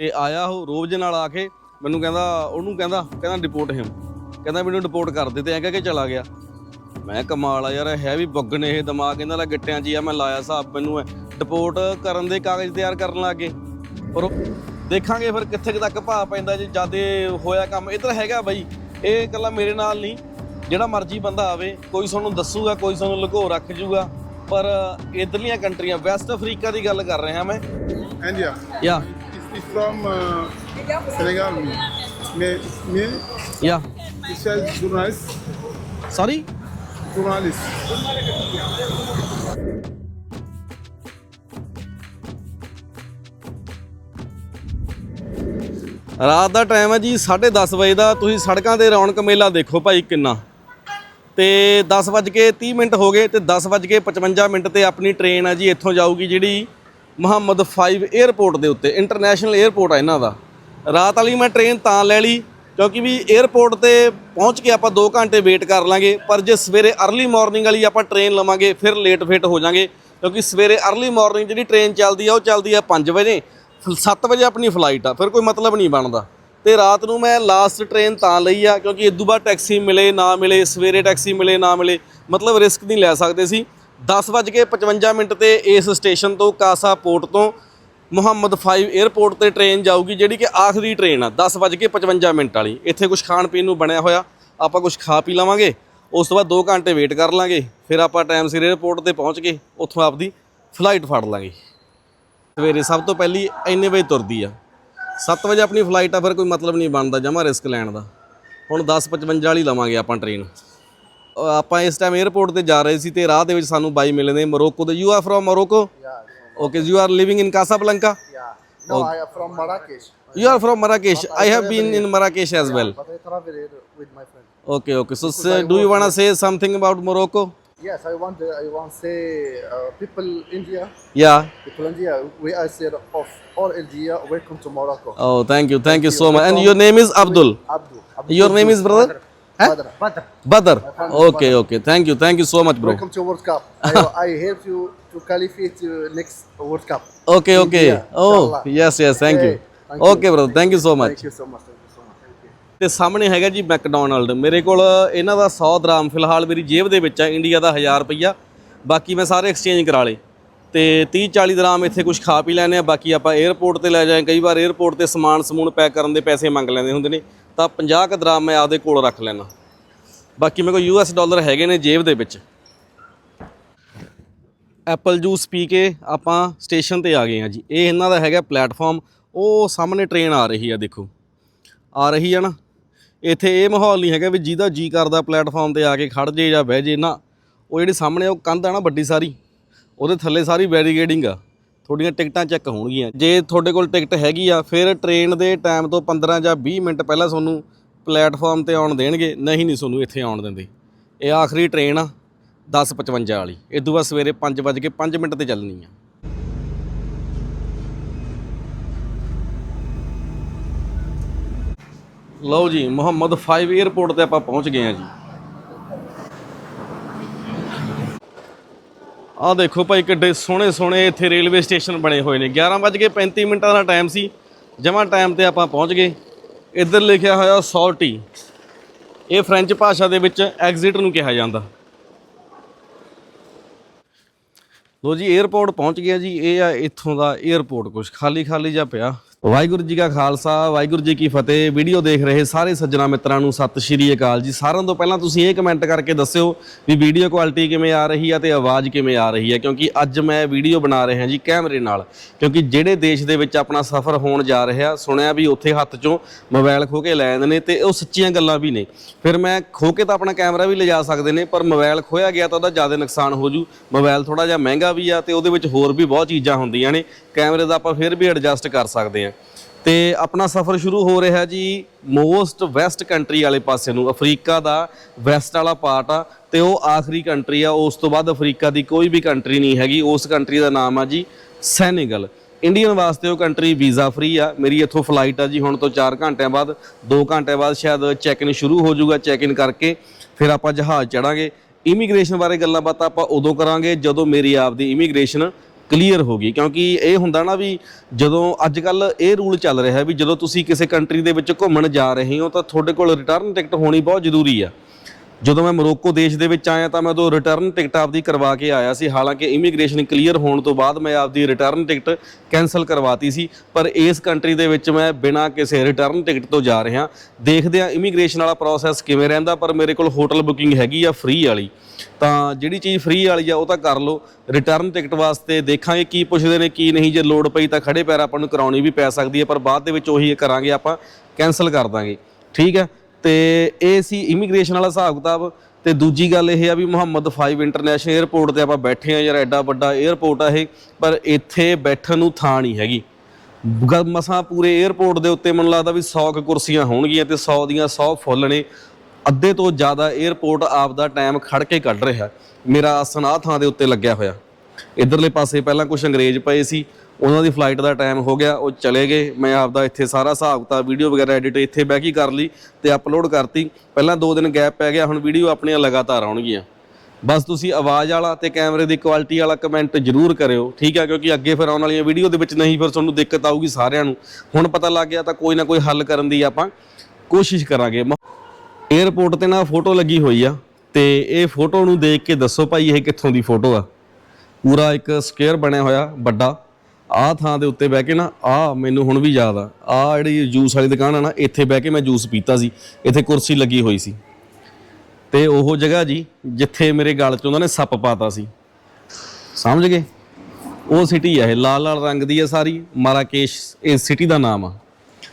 ਤੇ ਆਇਆ ਉਹ ਰੋਜ਼ ਨਾਲ ਆ ਕੇ ਮੈਨੂੰ ਕਹਿੰਦਾ ਉਹਨੂੰ ਕਹਿੰਦਾ ਕਹਿੰਦਾ ਡਿਪੋਰਟ ਹਿਮ ਕਹਿੰਦਾ ਮੈਨੂੰ ਡਿਪੋਰਟ ਕਰ ਦੇ ਤੇ ਐਂ ਕਹਿ ਕੇ ਚਲਾ ਗਿਆ। ਮੈਂ ਕਮਾਲ ਆ ਯਾਰ ਹੈ ਵੀ ਬੱਗਨ ਇਹ ਦਿਮਾਗ ਇਹਨਾਂ ਦਾ ਗਿੱਟਿਆਂ 'ਚ ਹੀ ਆ ਮੈਂ ਲਾਇਆ ਹਿਸਾਬ ਮੈਨੂੰ ਡਿਪੋਰਟ ਕਰਨ ਦੇ ਕਾਗਜ਼ ਤਿਆਰ ਕਰਨ ਲੱਗੇ। ਪਰ ਉਹ- ਦੇਖਾਂਗੇ ਫਿਰ ਕਿੱਥੇ ਤੱਕ ਭਾਅ ਪੈਂਦਾ ਜੇ ਜਿਆਦੇ ਹੋਇਆ ਕੰਮ। ਇਧਰ ਹੈਗਾ ਬਾਈ ਇਹ ਇਕੱਲਾ ਮੇਰੇ ਨਾਲ ਨਹੀਂ। ਜਿਹੜਾ ਮਰਜ਼ੀ ਬੰਦਾ ਆਵੇ ਕੋਈ ਤੁਹਾਨੂੰ ਦੱਸੂਗਾ ਕੋਈ ਤੁਹਾਨੂੰ ਲੁਕੋ ਰੱਖ ਜੂਗਾ। ਪਰ ਇਧਰਲੀਆਂ ਕੰਟਰੀਆਂ ਵੈਸਟ ਅਫਰੀਕਾ ਦੀ ਗੱਲ ਕਰ ਰਿਹਾ ਮੈਂ। India. ਯਾ। From uh, Senegal. Me, me, yeah it says journalist. Sorry Journalist. ਰਾਤ ਦਾ ਟਾਈਮ ਹੈ ਜੀ 10:30 ਵਜੇ ਦਾ ਤੁਸੀਂ ਸੜਕਾਂ ਤੇ ਰੌਣਕ ਮੇਲਾ ਦੇਖੋ ਭਾਈ ਕਿੰਨਾ ਤੇ 10:30 ਮਿੰਟ ਹੋ ਗਏ ਤੇ 10:55 ਮਿੰਟ ਤੇ ਆਪਣੀ ਟ੍ਰੇਨ ਹੈ ਜੀ ਇੱਥੋਂ ਜਾਊਗੀ ਜਿਹੜੀ ਮੁਹੰਮਦ 5 ਏਅਰਪੋਰਟ ਦੇ ਉੱਤੇ, ਇੰਟਰਨੈਸ਼ਨਲ ਏਅਰਪੋਰਟ ਆ ਇਹਨਾਂ ਦਾ। ਰਾਤ ਵਾਲੀ ਮੈਂ ਟ੍ਰੇਨ ਤਾਂ ਲੈ ਲਈ, ਕਿਉਂਕਿ ਵੀ ਏਅਰਪੋਰਟ ਤੇ ਪਹੁੰਚ ਕੇ ਆਪਾਂ 2 ਘੰਟੇ ਵੇਟ ਕਰ ਲਾਂਗੇ, ਪਰ ਜੇ ਸਵੇਰੇ ਅਰਲੀ ਮਾਰਨਿੰਗ ਵਾਲੀ ਆਪਾਂ ਟ੍ਰੇਨ ਲਵਾਂਗੇ, ਫਿਰ ਲੇਟ ਫੇਟ ਹੋ ਜਾਾਂਗੇ, ਕਿਉਂਕਿ ਸਵੇਰੇ ਅਰਲੀ ਮਾਰਨਿੰਗ ਜਿਹੜੀ ਟ੍ਰੇਨ ਚੱਲਦੀ ਆ, ਉਹ ਚੱਲਦੀ ਆ 5 ਵਜੇ 7 ਵਜੇ ਆਪਣੀ ਫਲਾਈਟ ਆ, ਫਿਰ ਕੋਈ ਮਤਲਬ ਨਹੀਂ ਬਣਦਾ। ਤੇ ਰਾਤ ਨੂੰ ਮੈਂ ਲਾਸਟ ਟ੍ਰੇਨ ਤਾਂ ਲਈ ਆ, ਕਿਉਂਕਿ ਇਦੋਂ ਬਾਅਦ ਟੈਕਸੀ ਮਿਲੇ, ਨਾ ਮਿਲੇ, ਸਵੇਰੇ ਟੈਕਸੀ ਮਿਲੇ, ਨਾ ਮਿਲੇ, ਮਤਲਬ ਰਿਸਕ ਨਹੀਂ ਲੈ ਸਕਦੇ ਸੀ। 10:55 ਮਿੰਟ ਤੇ ਇਸ ਸਟੇਸ਼ਨ ਤੋਂ ਕਾਸਾ ਪੋਰਟ ਤੋਂ ਮੁਹੰਮਦ 5 에ਅਰਪੋਰਟ ਤੇ ਟ੍ਰੇਨ ਜਾਊਗੀ, ਜਿਹੜੀ ਕਿ ਆਖਰੀ ਟ੍ਰੇਨ ਆ 10:55 ਮਿੰਟ ਵਾਲੀ। ਇੱਥੇ ਕੁਝ ਖਾਣ ਪੀਣ ਨੂੰ ਬਣਿਆ ਹੋਇਆ, ਆਪਾਂ ਕੁਝ ਖਾ ਪੀ ਲਵਾਂਗੇ, ਉਸ ਤੋਂ ਬਾਅਦ 2 ਘੰਟੇ ਵੇਟ ਕਰ ਲਾਂਗੇ, ਫਿਰ ਆਪਾਂ ਟਾਈਮ ਸਿਰ 에ਅਰਪੋਰਟ ਤੇ ਪਹੁੰਚ ਕੇ ਉੱਥੋਂ ਆਪਦੀ ਫਲਾਈਟ ਫੜ ਲਾਂਗੇ। ਸਵੇਰੇ ਸਭ ਤੋਂ ਪਹਿਲੀ ਇੰਨੇ ਵਜੇ ਤੁਰਦੀ ਆ। 7 ਵਜੇ ਆਪਣੀ ਫਲਾਈਟ ਆ, ਫਿਰ ਕੋਈ ਮਤਲਬ ਨਹੀਂ ਬਣਦਾ, ਜਮਾ ਰਿਸਕ ਲੈਣ ਦਾ। ਹੁਣ 10:55 ਵਾਲੀ ਲਵਾਂਗੇ ਆਪਾਂ ਟ੍ਰੇਨ ਆਪਾਂ ਇਸ ਟਾਈਮ 에ਅਰਪੋਰਟ ਤੇ ਜਾ ਰਹੇ ਸੀ ਤੇ ਰਾਹ ਦੇ ਵਿੱਚ ਸਾਨੂੰ ਬਾਈ ਮਿਲੇ ਨੇ ਮੋਰੋਕੋ ਦੇ you are from Morocco okay you are living in Casablanca Yeah. No, I am from Marrakesh, you are from Marrakesh I have been in Marrakesh as well but I travel here with my friend. Okay okay so do you want to say something about Morocco Yes, I want. I want to say uh, people India, ਯਾ people India. We are said of all India. Welcome to Morocco. Oh thank you thank you so much and your name is Abdul Abdul. Abdul your name is brother Badr. Badr. Badr okay okay thank you thank you so much bro Welcome to World Cup. I, I help you to qualify to next World Cup. Okay okay oh yes yes thank you okay brother thank you so much Thank you so much. Thank you so much. Thank you. ਤੇ ਸਾਹਮਣੇ ਹੈਗਾ ਜੀ McDonald ਮੇਰੇ ਕੋਲ ਇਹਨਾਂ ਦਾ 100 ਦਰਾਮ ਫਿਲਹਾਲ ਮੇਰੀ ਜੇਬ ਦੇ ਵਿੱਚ ਆ। ਇੰਡੀਆ ਦਾ 1000 ਰੁਪਈਆ। ਬਾਕੀ ਮੈਂ ਸਾਰੇ ਐਕਸਚੇਂਜ ਕਰਾ ਲਏ। ਤੇ 30 40 ਦਰਾਮ ਇੱਥੇ ਕੁਝ ਖਾ ਪੀ ਲੈਣੇ ਆ। ਬਾਕੀ ਆਪਾਂ 에ਅਰਪੋਰਟ ਤੇ ਲੈ ਜਾਏ। ਕਈ ਵਾਰ 에ਅਰਪੋਰਟ ਤੇ ਸਮਾਨ ਸਮੂਨ ਪੈਕ ਕਰਨ ਦੇ ਪੈਸੇ ਮੰਗ ਲੈਂਦੇ ਹੁੰਦੇ ਨੇ। ਤਾਂ 50 ਕ ਦਰਾਮ ਮੈਂ ਆਪਦੇ ਕੋਲ ਰੱਖ ਲੈਣਾ ਬਾਕੀ ਮੇਰੇ ਕੋਲ ਯੂਐਸ ਡਾਲਰ ਹੈਗੇ ਨੇ ਜੇਬ ਦੇ ਵਿੱਚ। ਐਪਲ ਜੂਸ ਪੀ ਕੇ ਆਪਾਂ ਸਟੇਸ਼ਨ ਤੇ ਆ ਗਏ ਆ ਜੀ। ਇਹ ਇਹਨਾਂ ਦਾ ਹੈਗਾ ਪਲੇਟਫਾਰਮ ਉਹ ਸਾਹਮਣੇ ਟ੍ਰੇਨ ਆ ਰਹੀ ਆ, ਦੇਖੋ। ਆ ਰਹੀ ਆ ਨਾ। ਇੱਥੇ ਇਹ ਮਾਹੌਲ ਨਹੀਂ ਹੈਗਾ ਵੀ ਜਿਹਦਾ ਜੀ ਕਰਦਾ ਪਲੇਟਫਾਰਮ ਤੇ ਆ ਕੇ ਖੜ ਜੇ ਜਾਂ ਬਹਿ ਜੇ ਨਾ। ਉਹ ਜਿਹੜੀ ਸਾਹਮਣੇ ਉਹ ਕੰਧ ਆ ਨਾ ਵੱਡੀ ਸਾਰੀ। ਉਹਦੇ ਥੱਲੇ ਸਾਰੀ ਬੈਰੀਗੇਡਿੰਗ ਆ। ਤੁਹਾਡੀਆਂ ਟਿਕਟਾਂ ਚੈੱਕ ਹੋਣਗੀਆਂ। ਜੇ ਤੁਹਾਡੇ ਕੋਲ ਟਿਕਟ ਹੈਗੀ ਆ, ਫਿਰ ਟ੍ਰੇਨ ਦੇ ਟਾਈਮ ਤੋਂ 15 ਜਾਂ 20 ਮਿੰਟ ਪਹਿਲਾਂ ਤੁਹਾਨੂੰ ਪਲੇਟਫਾਰਮ ਤੇ ਆਉਣ ਦੇਣਗੇ। ਨਹੀਂ ਨਹੀਂ ਤੁਹਾਨੂੰ ਇੱਥੇ ਆਉਣ ਦਿੰਦੇ। ਇਹ ਆਖਰੀ ਟ੍ਰੇਨ ਆ 10:55 ਵਾਲੀ। ਇਹ ਤੋਂ ਬਾਅਦ ਸਵੇਰੇ 5:05 ਮਿੰਟ ਤੇ ਚੱਲਣੀ ਆ। ਲਓ ਜੀ, ਮੁਹੰਮਦ 5 에ਅਰਪੋਰਟ ਤੇ ਆਪਾਂ ਪਹੁੰਚ ਗਏ ਆ ਜੀ। ਆਹ ਦੇਖੋ ਭਾਈ ਕਿੱਡੇ ਸੋਹਣੇ ਸੋਹਣੇ ਇੱਥੇ ਰੇਲਵੇ ਸਟੇਸ਼ਨ ਬਣੇ ਹੋਏ ਨੇ। 11:35 ਮਿੰਟਾਂ ਦਾ ਟਾਈਮ ਸੀ। ਜਮਾ ਟਾਈਮ ਤੇ ਆਪਾਂ ਪਹੁੰਚ ਗਏ। ਇੱਧਰ ਲਿਖਿਆ ਹੋਇਆ ਸੌਲਟੀ ਇਹ ਫ੍ਰੈਂਚ ਭਾਸ਼ਾ ਦੇ ਵਿੱਚ ਐਗਜ਼ਿਟ ਨੂੰ ਕਿਹਾ ਜਾਂਦਾ। ਲੋ ਜੀ 에ਅਰਪੋਰਟ ਪਹੁੰਚ ਗਿਆ ਜੀ। ਇਹ ਆ ਇੱਥੋਂ ਦਾ 에ਅਰਪੋਰਟ ਕੁਝ ਖਾਲੀ ਖਾਲੀ ਜਿਹਾ ਪਿਆ। ਵਾਹਿਗੁਰੂ ਜੀ ਕਾ ਖਾਲਸਾ, ਵਾਹਿਗੁਰੂ ਜੀ ਕੀ ਫਤਿਹ। ਵੀਡੀਓ ਦੇਖ ਰਹੇ ਸਾਰੇ ਸੱਜਣਾ ਮਿੱਤਰਾਂ ਨੂੰ ਸਤਿ ਸ਼੍ਰੀ ਅਕਾਲ ਜੀ। ਸਾਰਿਆਂ ਤੋਂ ਪਹਿਲਾਂ ਤੁਸੀਂ ਇਹ ਕਮੈਂਟ ਕਰਕੇ ਦੱਸਿਓ ਵੀ ਵੀਡੀਓ ਕੁਆਲਿਟੀ ਕਿਵੇਂ ਆ ਰਹੀ ਆ ਤੇ ਆਵਾਜ਼ ਕਿਵੇਂ ਆ ਰਹੀ ਹੈ ਕਿਉਂਕਿ ਅੱਜ ਮੈਂ ਵੀਡੀਓ ਬਣਾ ਰਿਹਾ ਜੀ ਕੈਮਰੇ ਨਾਲ। ਕਿਉਂਕਿ ਜਿਹੜੇ ਦੇਸ਼ ਦੇ ਵਿੱਚ ਆਪਣਾ ਸਫ਼ਰ ਹੋਣ ਜਾ ਰਿਹਾ, ਸੁਣਿਆ ਵੀ ਉੱਥੇ ਹੱਥ 'ਚੋਂ ਮੋਬਾਈਲ ਖੋ ਕੇ ਲੈ ਜਾਂਦੇ ਨੇ ਤੇ ਉਹ ਸੱਚੀਆਂ ਗੱਲਾਂ ਵੀ ਨੇ। ਫਿਰ ਮੈਂ ਖੋ ਕੇ ਤਾਂ ਆਪਣਾ ਕੈਮਰਾ ਵੀ ਲਿਜਾ ਸਕਦੇ ਨੇ, ਪਰ ਮੋਬਾਈਲ ਖੋਇਆ ਗਿਆ ਤਾਂ ਉਹਦਾ ਜ਼ਿਆਦਾ ਨੁਕਸਾਨ ਹੋ ਜੂ। ਮੋਬਾਈਲ ਥੋੜਾ ਜਿਹਾ ਮਹਿੰਗਾ ਵੀ ਆ ਤੇ ਉਹਦੇ ਵਿੱਚ ਹੋਰ ਵੀ ਬਹੁਤ ਚੀਜ਼ਾਂ ਹੁੰਦੀਆਂ ਨੇ। ਕੈਮਰੇ ਦਾ ਆਪਾਂ ਫਿਰ ਵੀ ਐਡਜਸਟ ਕਰ ਸਕਦੇ ਹਾਂ ਤੇ ਆਪਣਾ ਸਫ਼ਰ ਸ਼ੁਰੂ ਹੋ ਰਿਹਾ ਜੀ ਮੋਸਟ ਵੈਸਟ ਕੰਟਰੀ ਵਾਲੇ ਪਾਸੇ ਨੂੰ, ਅਫਰੀਕਾ ਦਾ ਵੈਸਟ ਵਾਲਾ ਪਾਰਟ ਆ, ਤੇ ਉਹ ਆਖਰੀ ਕੰਟਰੀ ਆ, ਉਸ ਤੋਂ ਬਾਅਦ ਅਫਰੀਕਾ ਦੀ ਕੋਈ ਵੀ ਕੰਟਰੀ ਨਹੀਂ ਹੈਗੀ, ਉਸ ਕੰਟਰੀ ਦਾ ਨਾਮ ਆ ਜੀ ਸੈਨੇਗਲ। ਇੰਡੀਅਨ ਵਾਸਤੇ ਉਹ ਕੰਟਰੀ ਵੀਜ਼ਾ ਫ੍ਰੀ ਆ, ਮੇਰੀ ਇੱਥੋਂ ਫਲਾਈਟ ਆ ਜੀ, ਹੁਣ ਤੋਂ 4 ਘੰਟਿਆਂ ਬਾਅਦ 2 ਘੰਟਿਆਂ ਬਾਅਦ ਸ਼ਾਇਦ ਚੈੱਕ ਇਨ ਸ਼ੁਰੂ ਹੋ ਜਾਊਗਾ ਚੈੱਕ ਇਨ ਕਰਕੇ, ਫਿਰ ਆਪਾਂ ਜਹਾਜ਼ ਚੜਾਂਗੇ। ਇਮੀਗ੍ਰੇਸ਼ਨ ਬਾਰੇ ਗੱਲਾਂ ਬਾਤਾਂ ਆਪਾਂ ਉਦੋਂ ਕਰਾਂਗੇ, ਜਦੋਂ ਮੇਰੀ ਆਪਦੀ ਇਮੀਗ੍ਰੇਸ਼ਨ ਕਲੀਅਰ ਹੋ ਗਈ। ਕਿਉਂਕਿ ਇਹ ਹੁੰਦਾ ਨਾ ਵੀ ਜਦੋਂ ਅੱਜ ਕੱਲ ਇਹ ਰੂਲ ਚੱਲ ਰਿਹਾ ਵੀ ਜਦੋਂ ਤੁਸੀਂ ਕਿਸੇ ਕੰਟਰੀ ਦੇ ਵਿੱਚ ਘੁੰਮਣ ਜਾ ਰਹੇ ਹੋ ਤਾਂ ਤੁਹਾਡੇ ਕੋਲ ਰਿਟਰਨ ਟਿਕਟ ਹੋਣੀ ਬਹੁਤ ਜ਼ਰੂਰੀ ਆ। ਜਦੋਂ ਮੈਂ ਮੋਰੋਕੋ ਦੇਸ਼ ਦੇ ਵਿੱਚ ਆਇਆ ਤਾਂ ਮੈਂ ਉਦੋਂ ਰਿਟਰਨ ਟਿਕਟ ਆਪਦੀ ਕਰਵਾ ਕੇ ਆਇਆ ਸੀ। ਹਾਲਾਂਕਿ ਇਮੀਗ੍ਰੇਸ਼ਨ ਕਲੀਅਰ ਹੋਣ ਤੋਂ ਬਾਅਦ ਮੈਂ ਆਪਦੀ ਰਿਟਰਨ ਟਿਕਟ ਕੈਨਸਲ ਕਰਵਾਤੀ ਸੀ। ਪਰ ਇਸ ਕੰਟਰੀ ਦੇ ਵਿੱਚ ਮੈਂ ਬਿਨਾਂ ਕਿਸੇ ਰਿਟਰਨ ਟਿਕਟ ਤੋਂ ਜਾ ਰਿਹਾ। ਦੇਖਦੇ ਆ ਇਮੀਗ੍ਰੇਸ਼ਨ ਵਾਲਾ ਪ੍ਰੋਸੈਸ ਕਿਵੇਂ ਰਹਿੰਦਾ, ਪਰ ਮੇਰੇ ਕੋਲ ਹੋਟਲ ਬੁਕਿੰਗ ਹੈਗੀ ਆ ਫ੍ਰੀ ਵਾਲੀ। ਤਾਂ ਜਿਹੜੀ ਚੀਜ਼ ਫ੍ਰੀ ਵਾਲੀ ਆ, ਉਹ ਤਾਂ ਕਰ ਲਓ। ਰਿਟਰਨ ਟਿਕਟ ਵਾਸਤੇ ਦੇਖਾਂਗੇ ਕੀ ਪੁੱਛਦੇ ਨੇ, ਕੀ ਨਹੀਂ। ਜੇ ਲੋੜ ਪਈ ਤਾਂ ਖੜੇ ਪੈਰ ਆਪਾਂ ਨੂੰ ਕਰਾਉਣੀ ਵੀ ਪੈ ਸਕਦੀ ਹੈ ਪਰ ਬਾਅਦ ਦੇ ਵਿੱਚ ਉਹੀ ਕਰਾਂਗੇ ਆਪਾਂ ਕੈਨਸਲ ਕਰ ਦਾਂਗੇ। ਠੀਕ ਹੈ? ਤੇ ਇਹ ਸੀ ਇਮੀਗ੍ਰੇਸ਼ਨ ਵਾਲਾ ਹਿਸਾਬ ਕਿਤਾਬ। ਤੇ ਦੂਜੀ ਗੱਲ ਇਹ ਆ ਵੀ ਮੁਹੰਮਦ 5 ਇੰਟਰਨੈਸ਼ਨਲ 에ਅਰਪੋਰਟ ਤੇ ਆਪਾਂ ਬੈਠੇ ਆ ਯਾਰ, ਐਡਾ ਵੱਡਾ 에ਅਰਪੋਰਟ ਆ ਇਹ, ਪਰ ਇੱਥੇ ਬੈਠਣ ਨੂੰ ਥਾਂ ਨਹੀਂ ਹੈਗੀ। ਮਸਾਂ ਪੂਰੇ 에ਅਰਪੋਰਟ ਦੇ ਉੱਤੇ ਮੈਨੂੰ ਲੱਗਦਾ ਵੀ 100 ਕੁ ਕੁਰਸੀਆਂ ਹੋਣਗੀਆਂ ਤੇ 100 ਦੀਆਂ 100 ਫੁੱਲ ਨੇ। ਅੱਧੇ ਤੋਂ ਜ਼ਿਆਦਾ 에ਅਰਪੋਰਟ ਆਪ ਦਾ ਟਾਈਮ ਖੜ ਕੇ ਕੱਢ ਰਿਹਾ। ਮੇਰਾ ਆਸਨ ਆ ਥਾਂ ਦੇ ਉੱਤੇ ਲੱਗਿਆ ਹੋਇਆ। ਇਧਰਲੇ ਪਾਸੇ ਪਹਿਲਾਂ ਕੁਝ ਅੰਗਰੇਜ਼ ਪਏ ਸੀ ਉਹਨਾਂ ਦੀ ਫਲਾਈਟ ਦਾ ਟਾਈਮ ਹੋ ਗਿਆ, ਉਹ ਚਲੇ ਗਏ। ਮੈਂ ਆਪਦਾ ਇੱਥੇ ਸਾਰਾ ਹਿਸਾਬ ਕਿਤਾਬ ਵੀਡੀਓ ਵਗੈਰਾ ਐਡਿਟ ਇੱਥੇ ਬਹਿ ਕੇ ਕਰ ਲਈ ਤੇ ਅਪਲੋਡ ਕਰਤੀ। ਪਹਿਲਾਂ 2 ਦਿਨ ਗੈਪ ਪੈ ਗਿਆ, ਹੁਣ ਵੀਡੀਓ ਆਪਣੀਆਂ ਲਗਾਤਾਰ ਆਉਣਗੀਆਂ। ਬਸ ਤੁਸੀਂ ਆਵਾਜ਼ ਵਾਲਾ ਤੇ ਕੈਮਰੇ ਦੀ ਕੁਆਲਿਟੀ ਵਾਲਾ ਕਮੈਂਟ ਜ਼ਰੂਰ ਕਰਿਓ, ਠੀਕ ਹੈ ਕਿਉਂਕਿ ਅੱਗੇ ਫਿਰ ਆਉਣ ਵਾਲੀਆਂ ਵੀਡੀਓ ਦੇ ਵਿੱਚ ਨਹੀਂ, ਫਿਰ ਤੁਹਾਨੂੰ ਦਿੱਕਤ ਆਊਗੀ ਸਾਰਿਆਂ ਨੂੰ। ਹੁਣ ਪਤਾ ਲੱਗ ਗਿਆ ਤਾਂ ਕੋਈ ਨਾ ਕੋਈ ਹੱਲ ਕਰਨ ਦੀ ਆਪਾਂ ਕੋਸ਼ਿਸ਼ ਕਰਾਂਗੇ। 에ਅਰਪੋਰਟ ਤੇ ਨਾ ਫੋਟੋ ਲੱਗੀ ਹੋਈ ਆ ਤੇ ਇਹ ਫੋਟੋ ਨੂੰ ਦੇਖ ਕੇ ਦੱਸੋ ਭਾਈ, ਇਹ ਕਿੱਥੋਂ ਦੀ ਫੋਟੋ ਆ? ਪੂਰਾ ਇੱਕ ਸਕੁਅਰ ਬਣਿਆ ਹੋਇਆ, ਵੱਡਾ। ਆਹ ਥਾਂ ਦੇ ਉੱਤੇ ਬਹਿ ਕੇ ਨਾ, ਆ ਮੈਨੂੰ ਹੁਣ ਵੀ ਯਾਦ ਆ ਆ ਜਿਹੜੀ ਜੂਸ ਵਾਲੀ ਦੁਕਾਨ ਆ ਨਾ, ਇੱਥੇ ਬਹਿ ਕੇ ਮੈਂ ਜੂਸ ਪੀਤਾ ਸੀ, ਇੱਥੇ ਕੁਰਸੀ ਲੱਗੀ ਹੋਈ ਸੀ। ਤੇ ਉਹ ਜਗ੍ਹਾ ਜੀ, ਜਿੱਥੇ ਮੇਰੇ ਗਲ 'ਚ ਉਹਨਾਂ ਨੇ ਸੱਪ ਪਾਤਾ ਸੀ। ਸਮਝ ਗਏ? ਉਹ ਸਿਟੀ ਆ ਇਹ, ਲਾਲ ਲਾਲ ਰੰਗ ਦੀ ਆ ਸਾਰੀ ਮਾਰਾਕੇਸ਼ ਇਸ ਸਿਟੀ ਦਾ ਨਾਮ ਆ।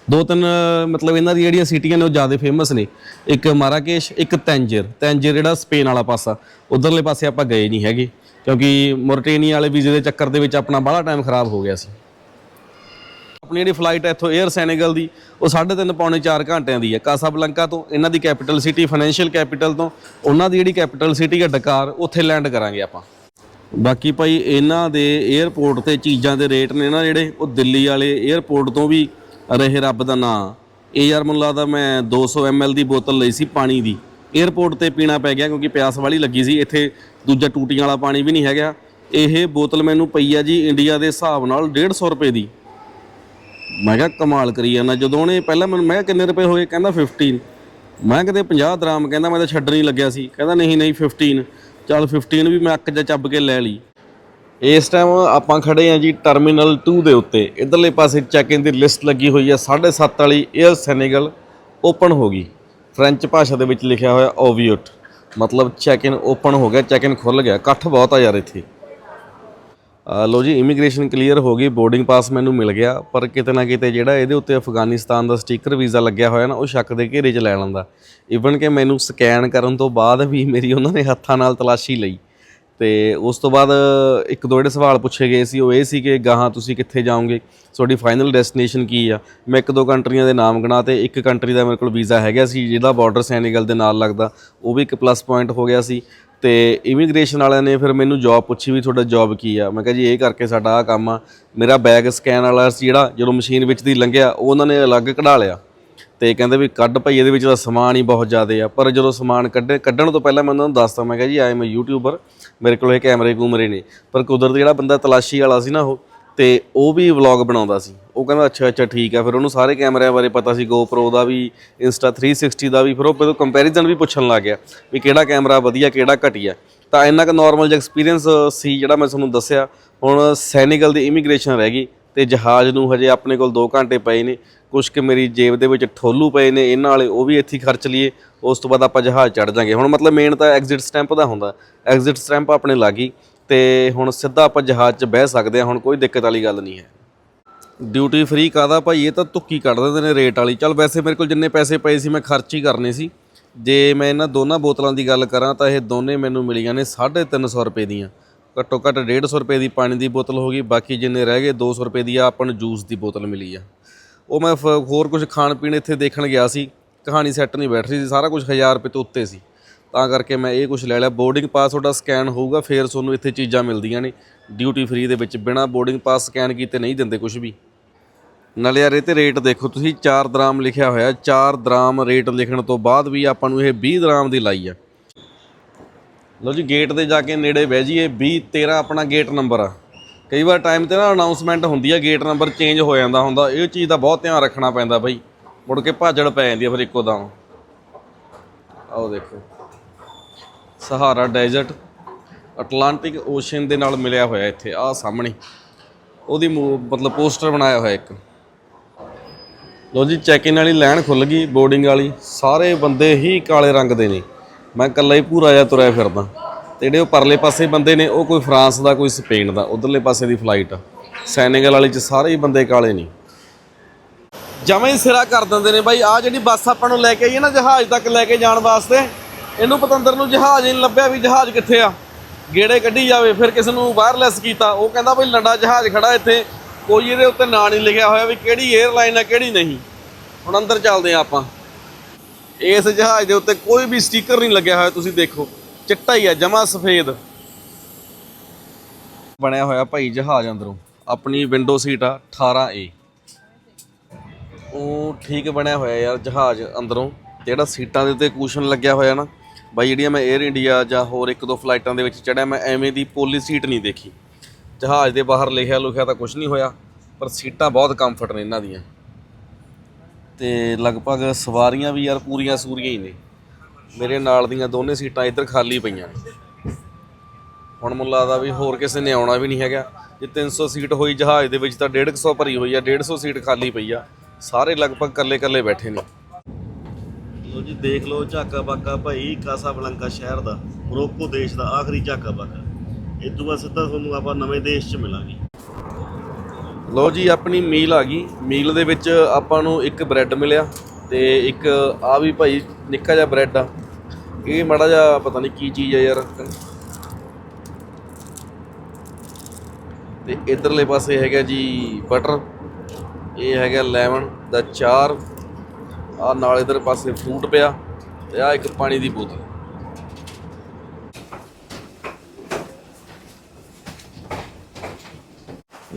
ਦੋ ਤਿੰਨ, ਮਤਲਬ ਇਹਨਾਂ ਦੀ ਜਿਹੜੀਆਂ ਸਿਟੀਆਂ ਨੇ ਉਹ ਜ਼ਿਆਦਾ ਫੇਮਸ ਨੇ। ਇੱਕ ਮਾਰਾਕੇਸ਼ ਇੱਕ ਤੈਂਜਰ ਤੈਂਜਰ ਜਿਹੜਾ ਸਪੇਨ ਵਾਲਾ ਪਾਸਾ, ਉਧਰਲੇ ਪਾਸੇ ਆਪਾਂ ਗਏ ਨਹੀਂ ਹੈਗੇ। ਕਿਉਂਕਿ ਮੋਰਟੇਨੀਆ ਵਾਲੇ ਵੀਜ਼ੇ ਦੇ ਚੱਕਰ ਦੇ ਵਿੱਚ ਆਪਣਾ ਬਾਹਲਾ ਟਾਈਮ ਖਰਾਬ ਹੋ ਗਿਆ ਸੀ। ਆਪਣੀ ਜਿਹੜੀ ਫਲਾਈਟ ਹੈ ਇੱਥੋਂ 에ਅਰ ਸੈਨੇਗਲ ਦੀ, ਉਹ 3.5 ਪੌਣੇ 4 ਘੰਟਿਆਂ ਦੀ ਹੈ। ਕਾਸਾਬਲੰਕਾ ਤੋਂ ਇਹਨਾਂ ਦੀ ਕੈਪੀਟਲ ਸਿਟੀ ਫਾਈਨੈਂਸ਼ੀਅਲ ਕੈਪੀਟਲ ਤੋਂ ਉਹਨਾਂ ਦੀ ਜਿਹੜੀ ਕੈਪੀਟਲ ਸਿਟੀ ਹੈ ਡਕਾਰ, ਉੱਥੇ ਲੈਂਡ ਕਰਾਂਗੇ ਆਪਾਂ। ਬਾਕੀ ਭਾਈ ਇਹਨਾਂ ਦੇ 에ਅਰਪੋਰਟ ਤੇ ਚੀਜ਼ਾਂ ਦੇ ਰੇਟ ਨੇ ਨਾ ਜਿਹੜੇ, ਉਹ ਦਿੱਲੀ ਵਾਲੇ 에ਅਰਪੋਰਟ ਤੋਂ ਵੀ ਰਹੇ ਰੱਬ ਦਾ ਨਾਂ। ਏ ਯਾਰ ਮੁੱਲਾ ਦਾ ਮੈਂ 200 ml ਦੀ ਬੋਤਲ ਲਈ ਸੀ ਪਾਣੀ ਦੀ। 에ਅਰਪੋਰਟ ਤੇ ਪੀਣਾ ਪੈ ਗਿਆ ਕਿਉਂਕਿ ਪਿਆਸ ਵਾਲੀ ਲੱਗੀ ਸੀ। ਇੱਥੇ ਦੂਜਾ ਟੂਟੀਆਂ ਵਾਲਾ ਪਾਣੀ ਵੀ ਨਹੀਂ ਹੈਗਾ। ਇਹ ਬੋਤਲ ਮੈਨੂੰ ਪਈ ਆ ਜੀ ਇੰਡੀਆ ਦੇ ਹਿਸਾਬ ਨਾਲ 150 ਰੁਪਏ ਦੀ। ਮੈਂ ਕਿਹਾ ਕਮਾਲ ਕਰੀ ਜਾਂਦਾ। ਜਦੋਂ ਉਹਨੇ ਪਹਿਲਾਂ ਮੈਨੂੰ ਮੈਂ ਕਿਹਾ ਕਿੰਨੇ ਰੁਪਏ ਹੋਏ? ਕਹਿੰਦਾ 15 ਮੈਂ ਕਿਤੇ 50 ਦਰਾਮ ਕਹਿੰਦਾ ਮੈਂ ਤਾਂ ਛੱਡਣ ਹੀ ਲੱਗਿਆ ਸੀ। ਕਹਿੰਦਾ ਨਹੀਂ ਨਹੀਂ 15 ਚੱਲ 15 ਵੀ ਮੈਂ ਅੱਕ ਜਾ ਚੱਬ ਕੇ ਲੈ ਲਈ। ਇਸ ਟਾਈਮ ਆਪਾਂ ਖੜੇ ਆ ਜੀ ਟਰਮੀਨਲ 2 ਦੇ ਉੱਤੇ। ਇਧਰਲੇ ਪਾਸੇ ਚੈੱਕ ਇਨ ਦੀ ਲਿਸਟ ਲੱਗੀ ਹੋਈ ਹੈ 7.5 ਵਾਲੀ 에ਅਰ ਸੈਨੇਗਲ ਓਪਨ ਹੋ ਗਈ। ਫ੍ਰੈਂਚ ਭਾਸ਼ਾ ਦੇ ਵਿੱਚ ਲਿਖਿਆ ਹੋਇਆ ਓਵੀਓਟ ਮਤਲਬ ਚੈੱਕ ਇਨ ਓਪਨ ਹੋ ਗਿਆ ਚੈੱਕ ਇਨ ਖੁੱਲ ਗਿਆ ਇਕੱਠ ਬਹੁਤ ਆ ਯਾਰ ਇੱਥੇ। ਅ, ਲੋ ਜੀ ਇਮੀਗ੍ਰੇਸ਼ਨ ਕਲੀਅਰ ਹੋ ਗਈ ਬੋਰਡਿੰਗ ਪਾਸ ਮੈਨੂੰ ਮਿਲ ਗਿਆ ਪਰ ਕਿਤੇ ਨਾ ਕਿਤੇ ਜਿਹੜਾ ਇਹਦੇ ਉੱਤੇ ਅਫਗਾਨਿਸਤਾਨ ਦਾ ਸਟicker ਵੀਜ਼ਾ ਲੱਗਿਆ ਹੋਇਆ ਨਾ ਉਹ ਸ਼ੱਕ ਦੇ ਘੇਰੇ 'ਚ ਲੈ ਲੈਂਦਾ। ਈਵਨ ਕਿ ਮੈਨੂੰ ਸਕੈਨ ਕਰਨ ਤੋਂ ਬਾਅਦ ਵੀ ਮੇਰੀ ਉਹਨਾਂ ਨੇ ਹੱਥਾਂ ਨਾਲ ਤਲਾਸ਼ੀ ਲਈ। ਤੇ ਉਸ ਤੋਂ ਬਾਅਦ ਇੱਕ ਦੋ ਜਿਹੜੇ ਸਵਾਲ ਪੁੱਛੇ ਗਏ ਸੀ, ਉਹ ਇਹ ਸੀ ਕਿ ਗਾਹਾਂ ਤੁਸੀਂ ਕਿੱਥੇ ਜਾਓਗੇ? ਤੁਹਾਡੀ ਫਾਈਨਲ ਡੈਸਟੀਨੇਸ਼ਨ ਕੀ ਆ? ਮੈਂ ਇੱਕ ਦੋ ਕੰਟਰੀਆਂ ਦੇ ਨਾਮ ਗਿਣਾ ਤੇ ਇੱਕ ਕੰਟਰੀ ਦਾ ਮੇਰੇ ਕੋਲ ਵੀਜ਼ਾ ਹੈਗਾ ਸੀ, ਜਿਹਦਾ ਬਾਰਡਰ ਸੈਨੇਗਲ ਦੇ ਨਾਲ ਲੱਗਦਾ। ਉਹ ਵੀ ਇੱਕ ਪਲੱਸ ਪੁਆਇੰਟ ਹੋ ਗਿਆ ਸੀ ਤੇ ਇਮੀਗ੍ਰੇਸ਼ਨ ਵਾਲਿਆਂ ਨੇ ਫਿਰ ਮੈਨੂੰ ਜੌਬ ਪੁੱਛੀ ਵੀ ਤੁਹਾਡਾ ਜੌਬ ਕੀ ਆ? ਮੈਂ ਕਿਹਾ ਜੀ, ਇਹ ਕਰਕੇ ਸਾਡਾ ਆ ਕੰਮ ਆ। ਮੇਰਾ ਬੈਗ ਸਕੈਨ ਵਾਲਾ ਸੀ ਜਿਹੜਾ, ਜਦੋਂ ਮਸ਼ੀਨ ਵਿੱਚ ਦੀ ਲੰਘਿਆ, ਉਹ ਉਹਨਾਂ ਨੇ ਅਲੱਗ ਕਢਾ ਲਿਆ। ਤੇ ਕਹਿੰਦੇ ਵੀ ਕੱਢ ਭਾਈ, ਇਹਦੇ ਵਿੱਚ ਤਾਂ ਸਮਾਨ ਹੀ ਬਹੁਤ ਜ਼ਿਆਦਾ ਆ। ਪਰ ਜਦੋਂ ਸਮਾਨ ਕੱਢੇ, ਕੱਢਣ ਤੋਂ ਪਹਿਲਾਂ ਮੈਂ ਉਹਨਾਂ ਨੂੰ ਦੱਸਤਾ, ਮੈਂ ਕਿਹਾ ਜੀ ਆਈ ਐਮ ਯੂਟਿਊਬਰ ਮੇਰੇ ਕੋਲ ਇਹ ਕੈਮਰੇ ਕੂਮਰੇ ਨੇ। ਪਰ ਕੁਦਰਤ ਜਿਹੜਾ ਬੰਦਾ ਤਲਾਸ਼ੀ ਵਾਲਾ ਸੀ ਨਾ ਉਹ, ਤੇ ਉਹ ਵੀ ਵਲੌਗ ਬਣਾਉਂਦਾ ਸੀ। ਉਹ ਕਹਿੰਦਾ, ਅੱਛਾ ਅੱਛਾ, ਠੀਕ ਆ। ਫਿਰ ਉਹਨੂੰ ਸਾਰੇ ਕੈਮਰਿਆਂ ਬਾਰੇ ਪਤਾ ਸੀ, GoPro ਦਾ ਵੀ, Insta 360 ਦਾ ਵੀ। ਫਿਰ ਉਹ ਜਦੋਂ ਕੰਪੈਰੀਜ਼ਨ ਵੀ ਪੁੱਛਣ ਲੱਗ ਗਿਆ ਵੀ ਕਿਹੜਾ ਕੈਮਰਾ ਵਧੀਆ, ਕਿਹੜਾ ਘਟੀਆ। ਤਾਂ ਇੰਨਾ ਕੁ ਨਾਰਮਲ ਜਿਹਾ ਐਕਸਪੀਰੀਅੰਸ ਸੀ ਜਿਹੜਾ ਮੈਂ ਤੁਹਾਨੂੰ ਦੱਸਿਆ। ਹੁਣ ਸੈਨੇਗਲ ਦੀ ਇਮੀਗ੍ਰੇਸ਼ਨ ਰਹਿ ਗਈ। ਤੇ ਜਹਾਜ਼ ਨੂੰ ਹਜੇ ਆਪਣੇ ਕੋਲ 2 ਘੰਟੇ ਪਏ ਨੇ। ਕੁਝ ਕਿ ਮੇਰੀ ਜੇਬ ਦੇ ਵਿੱਚ ਠੋਲੂ ਪਏ ਨੇ, ਇਹਨਾਂ ਵਾਲੇ ਉਹ ਵੀ ਇੱਥੇ ਖਰਚ ਲਈਏ, ਉਸ ਤੋਂ ਬਾਅਦ ਆਪਾਂ ਜਹਾਜ਼ ਚੜ ਜਾਾਂਗੇ। ਹੁਣ ਮਤਲਬ ਮੇਨ ਤਾਂ ਐਗਜ਼ਿਟ ਸਟੈਂਪ ਦਾ ਹੁੰਦਾ। ਐਗਜ਼ਿਟ ਸਟੈਂਪ ਆਪਣੇ ਲੱਗ ਗਈ ਤੇ ਹੁਣ ਸਿੱਧਾ ਆਪਾਂ ਜਹਾਜ਼ 'ਚ ਬਹਿ ਸਕਦੇ ਹਾਂ, ਹੁਣ ਕੋਈ ਦਿੱਕਤ ਵਾਲੀ ਗੱਲ ਨਹੀਂ ਹੈ। ਡਿਊਟੀ ਫ੍ਰੀ ਕਾਦਾ ਭਾਈ? ਇਹ ਤਾਂ ਤੁੱਕੀ ਕੱਢ ਦਿੰਦੇ ਨੇ ਰੇਟ ਵਾਲੀ। ਚਲ ਵੈਸੇ ਮੇਰੇ ਕੋਲ ਜਿੰਨੇ ਪੈਸੇ ਪਏ ਸੀ, ਮੈਂ ਖਰਚ ਹੀ ਕਰਨੇ ਸੀ। ਜੇ ਮੈਂ ਇਹਨਾਂ ਦੋਨਾਂ ਬੋਤਲਾਂ ਦੀ ਗੱਲ ਕਰਾਂ, ਤਾਂ ਇਹ ਦੋਨੇ ਮੈਨੂੰ ਮਿਲੀਆਂ ਨੇ 350 ਰੁਪਏ ਦੀਆਂ। ਘੱਟੋ ਘੱਟ 150 ਰੁਪਏ ਦੀ ਪਾਣੀ ਦੀ ਬੋਤਲ ਹੋ ਗਈ, ਬਾਕੀ ਜਿੰਨੇ ਰਹਿ ਗਏ 200 ਰੁਪਏ ਦੀ ਆ ਆਪਾਂ ਨੂੰ ਜੂਸ ਦੀ ਬੋਤਲ ਮਿਲੀ ਆ। ਉਹ ਮੈਂ ਫ- ਹੋਰ ਕੁਝ ਖਾਣ ਪੀਣ ਇੱਥੇ ਦੇਖਣ ਗਿਆ ਸੀ, ਕਹਾਣੀ ਸੈੱਟ ਨਹੀਂ ਬੈਠ ਰਹੀ ਸੀ, ਸਾਰਾ ਕੁਝ 1000 ਰੁਪਏ ਤੋਂ ਉੱਤੇ ਸੀ। ਤਾਂ ਕਰਕੇ ਮੈਂ ਇਹ ਕੁਝ ਲੈ ਲਿਆ, ਬੋਰਡਿੰਗ ਪਾਸ ਤੁਹਾਡਾ ਸਕੈਨ ਹੋਊਗਾ, ਫੇਰ ਤੁਹਾਨੂੰ ਇੱਥੇ ਚੀਜ਼ਾਂ ਮਿਲਦੀਆਂ ਨੇ ਡਿਊਟੀ ਫ੍ਰੀ ਦੇ ਵਿੱਚ, ਬਿਨਾ ਬੋਰਡਿੰਗ ਪਾਸ ਸਕੈਨ ਕੀਤੇ ਨਹੀਂ ਦਿੰਦੇ ਕੁਝ ਵੀ। ਨਾਲੇ ਯਾਰ ਇਹ ਤੇ ਰੇਟ ਦੇਖੋ ਤੁਸੀਂ 4 ਦਰਾਮ ਲਿਖਿਆ ਹੋਇਆ 4 ਦਰਾਮ ਰੇਟ ਲਿਖਣ ਤੋਂ ਬਾਅਦ ਵੀ ਆਪਾਂ ਨੂੰ ਇਹ 20 ਦਰਾਮ ਦੀ ਲਾਈ ਆ। ਲਓ ਜੀ ਗੇਟ ਤੇ ਜਾ ਕੇ ਨੇੜੇ ਬਹਿ ਜਾਈਏ। 20 13 ਆਪਣਾ ਗੇਟ ਨੰਬਰ ਆ। ਕਈ ਵਾਰ ਟਾਈਮ ਤੇ ਨਾ ਅਨਾਉਂਸਮੈਂਟ ਹੁੰਦੀ ਆ ਗੇਟ ਨੰਬਰ ਚੇਂਜ ਹੋ ਜਾਂਦਾ ਹੁੰਦਾ। ਇਹ ਚੀਜ਼ ਦਾ ਬਹੁਤ ਧਿਆਨ ਰੱਖਣਾ ਪੈਂਦਾ ਬਈ। ਮੁੜ ਕੇ ਭਾਜੜ ਪੈ ਜਾਂਦੀ ਆ ਫਿਰ ਇੱਕੋ ਦਮ। ਆਓ ਦੇਖੋ। ਸਹਾਰਾ ਡੈਜ਼ਰਟ ਅਟਲਾਂਟਿਕ ਓਸ਼ਨ ਦੇ ਨਾਲ ਮਿਲਿਆ ਹੋਇਆ ਇੱਥੇ, ਆਹ ਸਾਹਮਣੇ। ਉਹਦੀ ਮਤਲਬ ਪੋਸਟਰ ਬਣਾਇਆ ਹੋਇਆ ਇੱਕ। ਲੋ ਜੀ ਚੈੱਕ ਇਨ ਵਾਲੀ ਲਾਈਨ ਖੁੱਲ ਗਈ ਬੋਰਡਿੰਗ ਵਾਲੀ। ਸਾਰੇ ਬੰਦੇ ਹੀ ਕਾਲੇ ਰੰਗ ਦੇ ਨੇ। ਮੈਂ ਇਕੱਲਾ ਹੀ ਪੂਰਾ ਜਿਹਾ ਤੁਰਿਆ ਫਿਰਦਾ। ਤੇ ਜਿਹੜੇ ਉਹ ਪਰਲੇ ਪਾਸੇ ਬੰਦੇ ਨੇ, ਉਹ ਕੋਈ ਫਰਾਂਸ ਦਾ, ਕੋਈ ਸਪੇਨ ਦਾ, ਉਧਰਲੇ ਪਾਸੇ ਦੀ ਫਲਾਈਟ ਆ। ਸੈਨੇਗਲ ਵਾਲੀ ਚ ਸਾਰੇ ਹੀ ਬੰਦੇ ਕਾਲੇ ਨਹੀਂ ਜਮਾਂ ਹੀ ਸਿਰਾ ਕਰ ਦਿੰਦੇ ਨੇ ਬਾਈ। ਆ ਜਿਹੜੀ ਬੱਸ ਆਪਾਂ ਨੂੰ ਲੈ ਕੇ ਆਈ ਹੈ ਨਾ, ਜਹਾਜ਼ ਤੱਕ ਲੈ ਕੇ ਜਾਣ ਵਾਸਤੇ, ਇਹਨੂੰ ਪਤੰਦਰ ਨੂੰ ਜਹਾਜ਼ ਹੀ ਨਹੀਂ ਲੱਭਿਆ ਵੀ ਜਹਾਜ਼ ਕਿੱਥੇ ਆ। ਗੇੜੇ ਕੱਢੀ ਜਾਵੇ, ਫਿਰ ਕਿਸੇ ਨੂੰ ਵਾਇਰਲੈਸ ਕੀਤਾ। ਉਹ ਕਹਿੰਦਾ ਬਈ ਲੰਡਾ ਜਹਾਜ਼ ਖੜਾ ਇੱਥੇ। ਕੋਈ ਇਹਦੇ ਉੱਤੇ ਨਾਂ ਨਹੀਂ ਲਿਖਿਆ ਹੋਇਆ ਵੀ ਕਿਹੜੀ 에ਅਰਲਾਈਨ ਆ, ਕਿਹੜੀ ਨਹੀਂ। ਹੁਣ ਅੰਦਰ ਚੱਲਦੇ ਆ ਆਪਾਂ। ਇਸ ਜਹਾਜ਼ ਦੇ ਉੱਤੇ ਕੋਈ ਵੀ ਸਟicker ਨਹੀਂ ਲੱਗਿਆ ਹੋਇਆ, ਤੁਸੀਂ ਦੇਖੋ। ਚਿੱਟਾ ਹੀ ਆ, ਜਮਾ ਸਫੇਦ। ਬਣਿਆ ਹੋਇਆ ਭਾਈ ਜਹਾਜ਼ ਅੰਦਰੋਂ। ਆਪਣੀ ਵਿੰਡੋ ਸੀਟ ਆ 18A ਉਹ ਠੀਕ ਬਣਿਆ ਹੋਇਆ ਯਾਰ ਜਹਾਜ਼ ਅੰਦਰੋਂ। ਤੇ ਜਿਹੜਾ ਸੀਟਾਂ ਦੇ ਉੱਤੇ ਕੁਸ਼ਨ ਲੱਗਿਆ ਹੋਇਆ ਨਾ, ਬਾਈ ਜਿਹੜੀਆਂ ਮੈਂ 에ਅਰ ਇੰਡੀਆ ਜਾਂ ਹੋਰ ਇੱਕ ਦੋ ਫਲਾਈਟਾਂ ਦੇ ਵਿੱਚ ਚੜਿਆ, ਮੈਂ ਐਵੇਂ ਦੀ ਪੋਲੀ ਸੀਟ ਨਹੀਂ ਦੇਖੀ। ਜਹਾਜ਼ ਦੇ ਬਾਹਰ ਲਿਖਿਆ ਲੁਖਿਆ ਤਾਂ ਕੁਝ ਨਹੀਂ ਹੋਇਆ, ਪਰ ਸੀਟਾਂ ਬਹੁਤ ਕੰਫਰਟ ਨੇ ਇਹਨਾਂ ਦੀਆਂ। ਤੇ ਲਗਭਗ ਸਵਾਰੀਆਂ ਵੀ ਯਾਰ ਪੂਰੀਆਂ ਸੂਰੀਆਂ ਹੀ ਨੇ। ਮੇਰੇ ਨਾਲ ਦੀਆਂ ਦੋਨੇ ਸੀਟਾਂ ਇੱਧਰ ਖਾਲੀ ਪਈਆਂ ਨੇ। ਹੁਣ ਮੈਨੂੰ ਲੱਗਦਾ ਵੀ ਹੋਰ ਕਿਸੇ ਨੇ ਆਉਣਾ ਵੀ ਨਹੀਂ ਹੈਗਾ। ਜੇ 300 ਸੀਟ ਹੋਈ ਜਹਾਜ਼ ਦੇ ਵਿੱਚ ਤਾਂ 150 ਭਰੀ ਹੋਈ ਆ 150 ਸੀਟ ਖਾਲੀ ਪਈ ਆ। ਸਾਰੇ ਲਗਭਗ ਕੱਲੇ ਕੱਲੇ ਬੈਠੇ ਨੇ। ਲੋ ਜੀ, ਦੇਖ ਲਓ ਝਾਕਾ ਬਾਕਾ ਭਾਈ ਕਾਸਾ ਬਲੰਕਾ ਸ਼ਹਿਰ ਦਾ, ਮੋਰੋਕੋ ਦੇਸ਼ ਦਾ ਆਖਰੀ ਝਾਕਾ ਬਾਕਾ। ਇਹ ਤੋਂ ਬਾਅਦ ਸਿੱਧਾ ਤੁਹਾਨੂੰ ਆਪਾਂ ਨਵੇਂ ਦੇਸ਼ 'ਚ ਮਿਲਾਂਗੇ। ਲੋ ਜੀ, ਆਪਣੀ ਮੀਲ ਆ ਗਈ। ਮੀਲ ਦੇ ਵਿੱਚ ਆਪਾਂ ਨੂੰ ਇੱਕ ਬ੍ਰੈਡ ਮਿਲਿਆ ਤੇ ਇੱਕ ਆ ਵੀ ਭਾਈ ਨਿੱਕਾ ਜਿਹਾ ਬ੍ਰੈਡ ਆ। ਇਹ ਮਾੜਾ ਜਿਹਾ ਪਤਾ ਨਹੀਂ ਕੀ ਚੀਜ਼ ਆ ਯਾਰ। ਤੇ ਇਧਰਲੇ ਪਾਸੇ ਹੈਗਾ ਜੀ ਬਟਰ। ਇਹ ਹੈਗਾ ਲੈਮਨ ਦਾ ਚਾਰ। ਆ ਨਾਲ ਇਧਰ ਪਾਸੇ ਫਰੂਟ ਪਿਆ ਤੇ ਆ ਇੱਕ ਪਾਣੀ ਦੀ ਬੋਤਲ।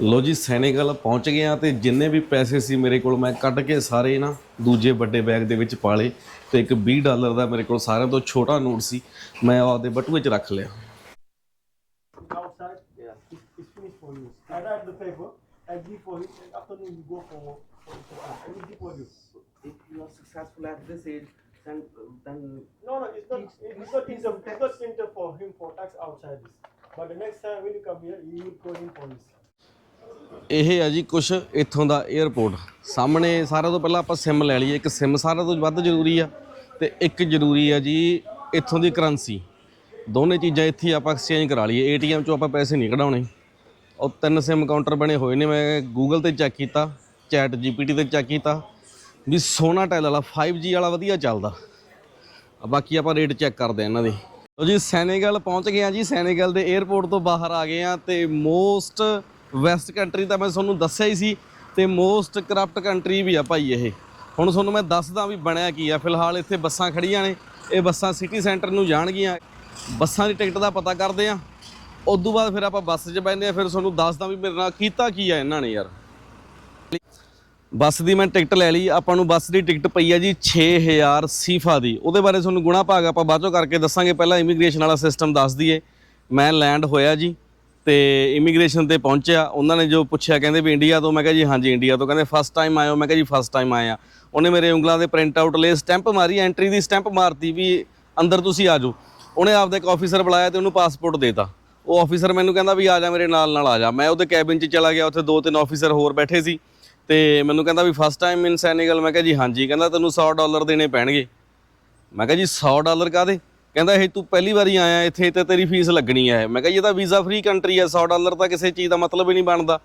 ਲੋ ਜੀ ਸੈਨੇਗਲ ਪਹੁੰਚ ਗਏ ਆ ਤੇ ਜਿੰਨੇ ਵੀ ਪੈਸੇ ਸੀ ਮੇਰੇ ਕੋਲ ਮੈਂ ਕੱਢ ਕੇ ਸਾਰੇ ਨਾ ਦੂਜੇ ਵੱਡੇ ਬੈਗ ਦੇ ਵਿੱਚ ਪਾ ਲਏ ਤੇ ਇੱਕ 20 ਡਾਲਰ ਦਾ ਮੇਰੇ ਕੋਲ ਸਾਰਿਆਂ ਤੋਂ ਛੋਟਾ ਨੋਟ ਸੀ ਮੈਂ ਉਹ ਆਪਦੇ ਬਟੂਏ 'ਚ ਰੱਖ ਲਿਆ outside. Yeah. It's, it's finished for you. I write the paper. I give for him. And afternoon you go for work. For, for, I will give for you. if you are successful at this age then then No, no, it's not. It's not inter. It's not inter for him for tax outside this. But the next time when you come here, you will call him for this. ਇਹ ਆ ਜੀ ਕੁਛ ਇੱਥੋਂ ਦਾ airport ਸਾਹਮਣੇ ਸਾਰਿਆਂ ਤੋਂ ਪਹਿਲਾਂ ਆਪਾਂ ਸਿਮ ਲੈ ਲਈਏ। ਇੱਕ ਸਿਮ ਸਾਰਿਆਂ ਤੋਂ ਵੱਧ ਜ਼ਰੂਰੀ ਆ ਤੇ ਇੱਕ ਜ਼ਰੂਰੀ ਆ ਜੀ ਇੱਥੋਂ ਦੀ ਕਰੰਸੀ ਦੋਨੇ ਚੀਜ਼ਾਂ ਇੱਥੇ ਆਪਾਂ ਐਕਸਚੇਂਜ ਕਰਾ ਲਈਏ। ਏਟੀਐਮ ਚੋਂ ਆਪਾਂ ਪੈਸੇ ਨਹੀਂ ਕਢਾਉਣੇ। ਉਹ ਤਿੰਨ ਸਿਮ ਕਾਊਂਟਰ ਬਣੇ ਹੋਏ ਨੇ। ਮੈਂ ਗੂਗਲ ਤੇ ਚੈੱਕ ਕੀਤਾ ਚੈਟ ਜੀਪੀਟੀ ਤੇ ਚੈੱਕ ਕੀਤਾ ਵੀ ਸੋਨਾ ਟੈਲ ਵਾਲਾ 5G ਵਾਲਾ ਵਧੀਆ ਚੱਲਦਾ। ਬਾਕੀ ਆਪਾਂ ਰੇਟ ਚੈੱਕ ਕਰਦੇ ਆ ਇਹਨਾਂ ਦੇ। ਲੋ ਜੀ ਸੈਨੇਗਲ ਪਹੁੰਚ ਗਏ ਆ ਜੀ। ਸੈਨੇਗਲ ਦੇ 에어ਪੋਰਟ ਤੋਂ ਬਾਹਰ ਆ ਗਏ ਆ ਤੇ ਮੋਸਟ ਵੈਸਟ ਕੰਟਰੀ ਤਾਂ ਮੈਂ ਤੁਹਾਨੂੰ ਦੱਸਿਆ ਹੀ ਸੀ ਤੇ ਮੋਸਟ ਕਰਪਟ ਕੰਟਰੀ ਵੀ ਆ ਭਾਈ ਇਹ। ਹੁਣ ਤੁਹਾਨੂੰ ਮੈਂ ਦੱਸਦਾ ਵੀ ਬਣਿਆ ਕੀ ਆ। ਫਿਲਹਾਲ ਇੱਥੇ ਬੱਸਾਂ ਖੜੀਆਂ ਨੇ, ਇਹ ਬੱਸਾਂ ਸਿਟੀ ਸੈਂਟਰ ਨੂੰ ਜਾਣਗੀਆਂ। ਬੱਸਾਂ ਦੀ ਟਿਕਟ ਦਾ ਪਤਾ ਕਰਦੇ ਆ। ਉਸ ਤੋਂ ਬਾਅਦ ਫਿਰ ਆਪਾਂ ਬੱਸ 'ਚ ਬੈਠਦੇ ਆ, ਫਿਰ ਤੁਹਾਨੂੰ ਦੱਸਦਾ ਵੀ ਮੇਰੇ ਨਾਲ ਕੀਤਾ ਕੀ ਆ ਇਹਨਾਂ ਨੇ ਯਾਰ। ਬੱਸ ਦੀ ਮੈਂ ਟਿਕਟ ਲੈ ਲਈ, ਆਪਾਂ ਨੂੰ ਬੱਸ ਦੀ ਟਿਕਟ ਪਈ ਆ ਜੀ 6000 ਸੀਫਾ ਦੀ। ਉਹਦੇ ਬਾਰੇ ਤੁਹਾਨੂੰ ਗੁਣਾ ਭਾਗ ਆਪਾਂ ਬਾਅਦ ਕਰਕੇ ਦੱਸਾਂਗੇ, ਪਹਿਲਾਂ ਇਮੀਗ੍ਰੇਸ਼ਨ ਵਾਲਾ ਸਿਸਟਮ ਦੱਸ ਦਈਏ। ਮੈਂ ਲੈਂਡ ਹੋਇਆ ਜੀ। ਤੇ ਇਮੀਗ੍ਰੇਸ਼ਨ ਤੇ ਪਹੁੰਚਿਆ। ਉਹਨਾਂ ਨੇ ਜੋ ਪੁੱਛਿਆ, ਕਹਿੰਦੇ ਵੀ ਇੰਡੀਆ ਤੋਂ। ਮੈਂ ਕਿਹਾ ਜੀ, ਹਾਂਜੀ ਇੰਡੀਆ ਤੋਂ। ਕਹਿੰਦੇ ਫਸਟ ਟਾਈਮ ਆਇਓ ਮੈਂ ਕਿਹਾ ਜੀ ਫਸਟ ਟਾਈਮ ਆਇਆ ਉਹਨੇ ਮੇਰੇ ਉਂਗਲਾਂ ਦੇ ਪ੍ਰਿੰਟ ਆਊਟ ਲਏ ਸਟੈਂਪ ਮਾਰੀ ਐਂਟਰੀ ਦੀ ਸਟੈਂਪ ਮਾਰਤੀ ਵੀ ਅੰਦਰ ਤੁਸੀਂ ਆ ਜਾਓ। ਉਹਨੇ ਆਪਦਾ ਇੱਕ ਆਫੀਸਰ ਬੁਲਾਇਆ ਤੇ ਉਹਨੂੰ ਪਾਸਪੋਰਟ ਦੇਤਾ। ਉਹ ਆਫੀਸਰ ਮੈਨੂੰ ਕਹਿੰਦਾ ਵੀ ਆ ਜਾ ਮੇਰੇ ਨਾਲ ਨਾਲ ਆ ਜਾ। ਮੈਂ ਉਹਦੇ ਕੈਬਿਨ 'ਚ ਚਲਾ ਗਿਆ। ਉੱਥੇ ਦੋ ਤਿੰਨ ਆਫੀਸਰ ਹੋਰ ਬੈਠੇ ਸੀ। ਤੇ ਮੈਨੂੰ ਕਹਿੰਦਾ ਵੀ ਫਸਟ ਟਾਈਮ ਇਨ ਸੈਨੇਗਲ ਮੈਂ ਕਿਹਾ ਜੀ, ਹਾਂਜੀ। ਕਹਿੰਦਾ, ਤੈਨੂੰ 100 ਡਾਲਰ ਦੇਣੇ ਪੈਣਗੇ। ਮੈਂ ਕਿਹਾ ਜੀ 100 ਡਾਲਰ ਕਾਦੇ ਕਹਿੰਦਾ ਇਹ ਤੂੰ ਪਹਿਲੀ ਵਾਰੀ ਆਇਆ ਇੱਥੇ, ਤੇ ਤੇਰੀ ਫੀਸ ਲੱਗਣੀ ਹੈ। ਮੈਂ ਕਿਹਾ ਜੀ ਇਹ ਤਾਂ ਵੀਜ਼ਾ ਫ੍ਰੀ ਕੰਟਰੀ ਹੈ 100 ਡਾਲਰ ਤਾਂ ਕਿਸੇ ਚੀਜ਼ ਦਾ ਮਤਲਬ ਹੀ ਨਹੀਂ ਬਣਦਾ।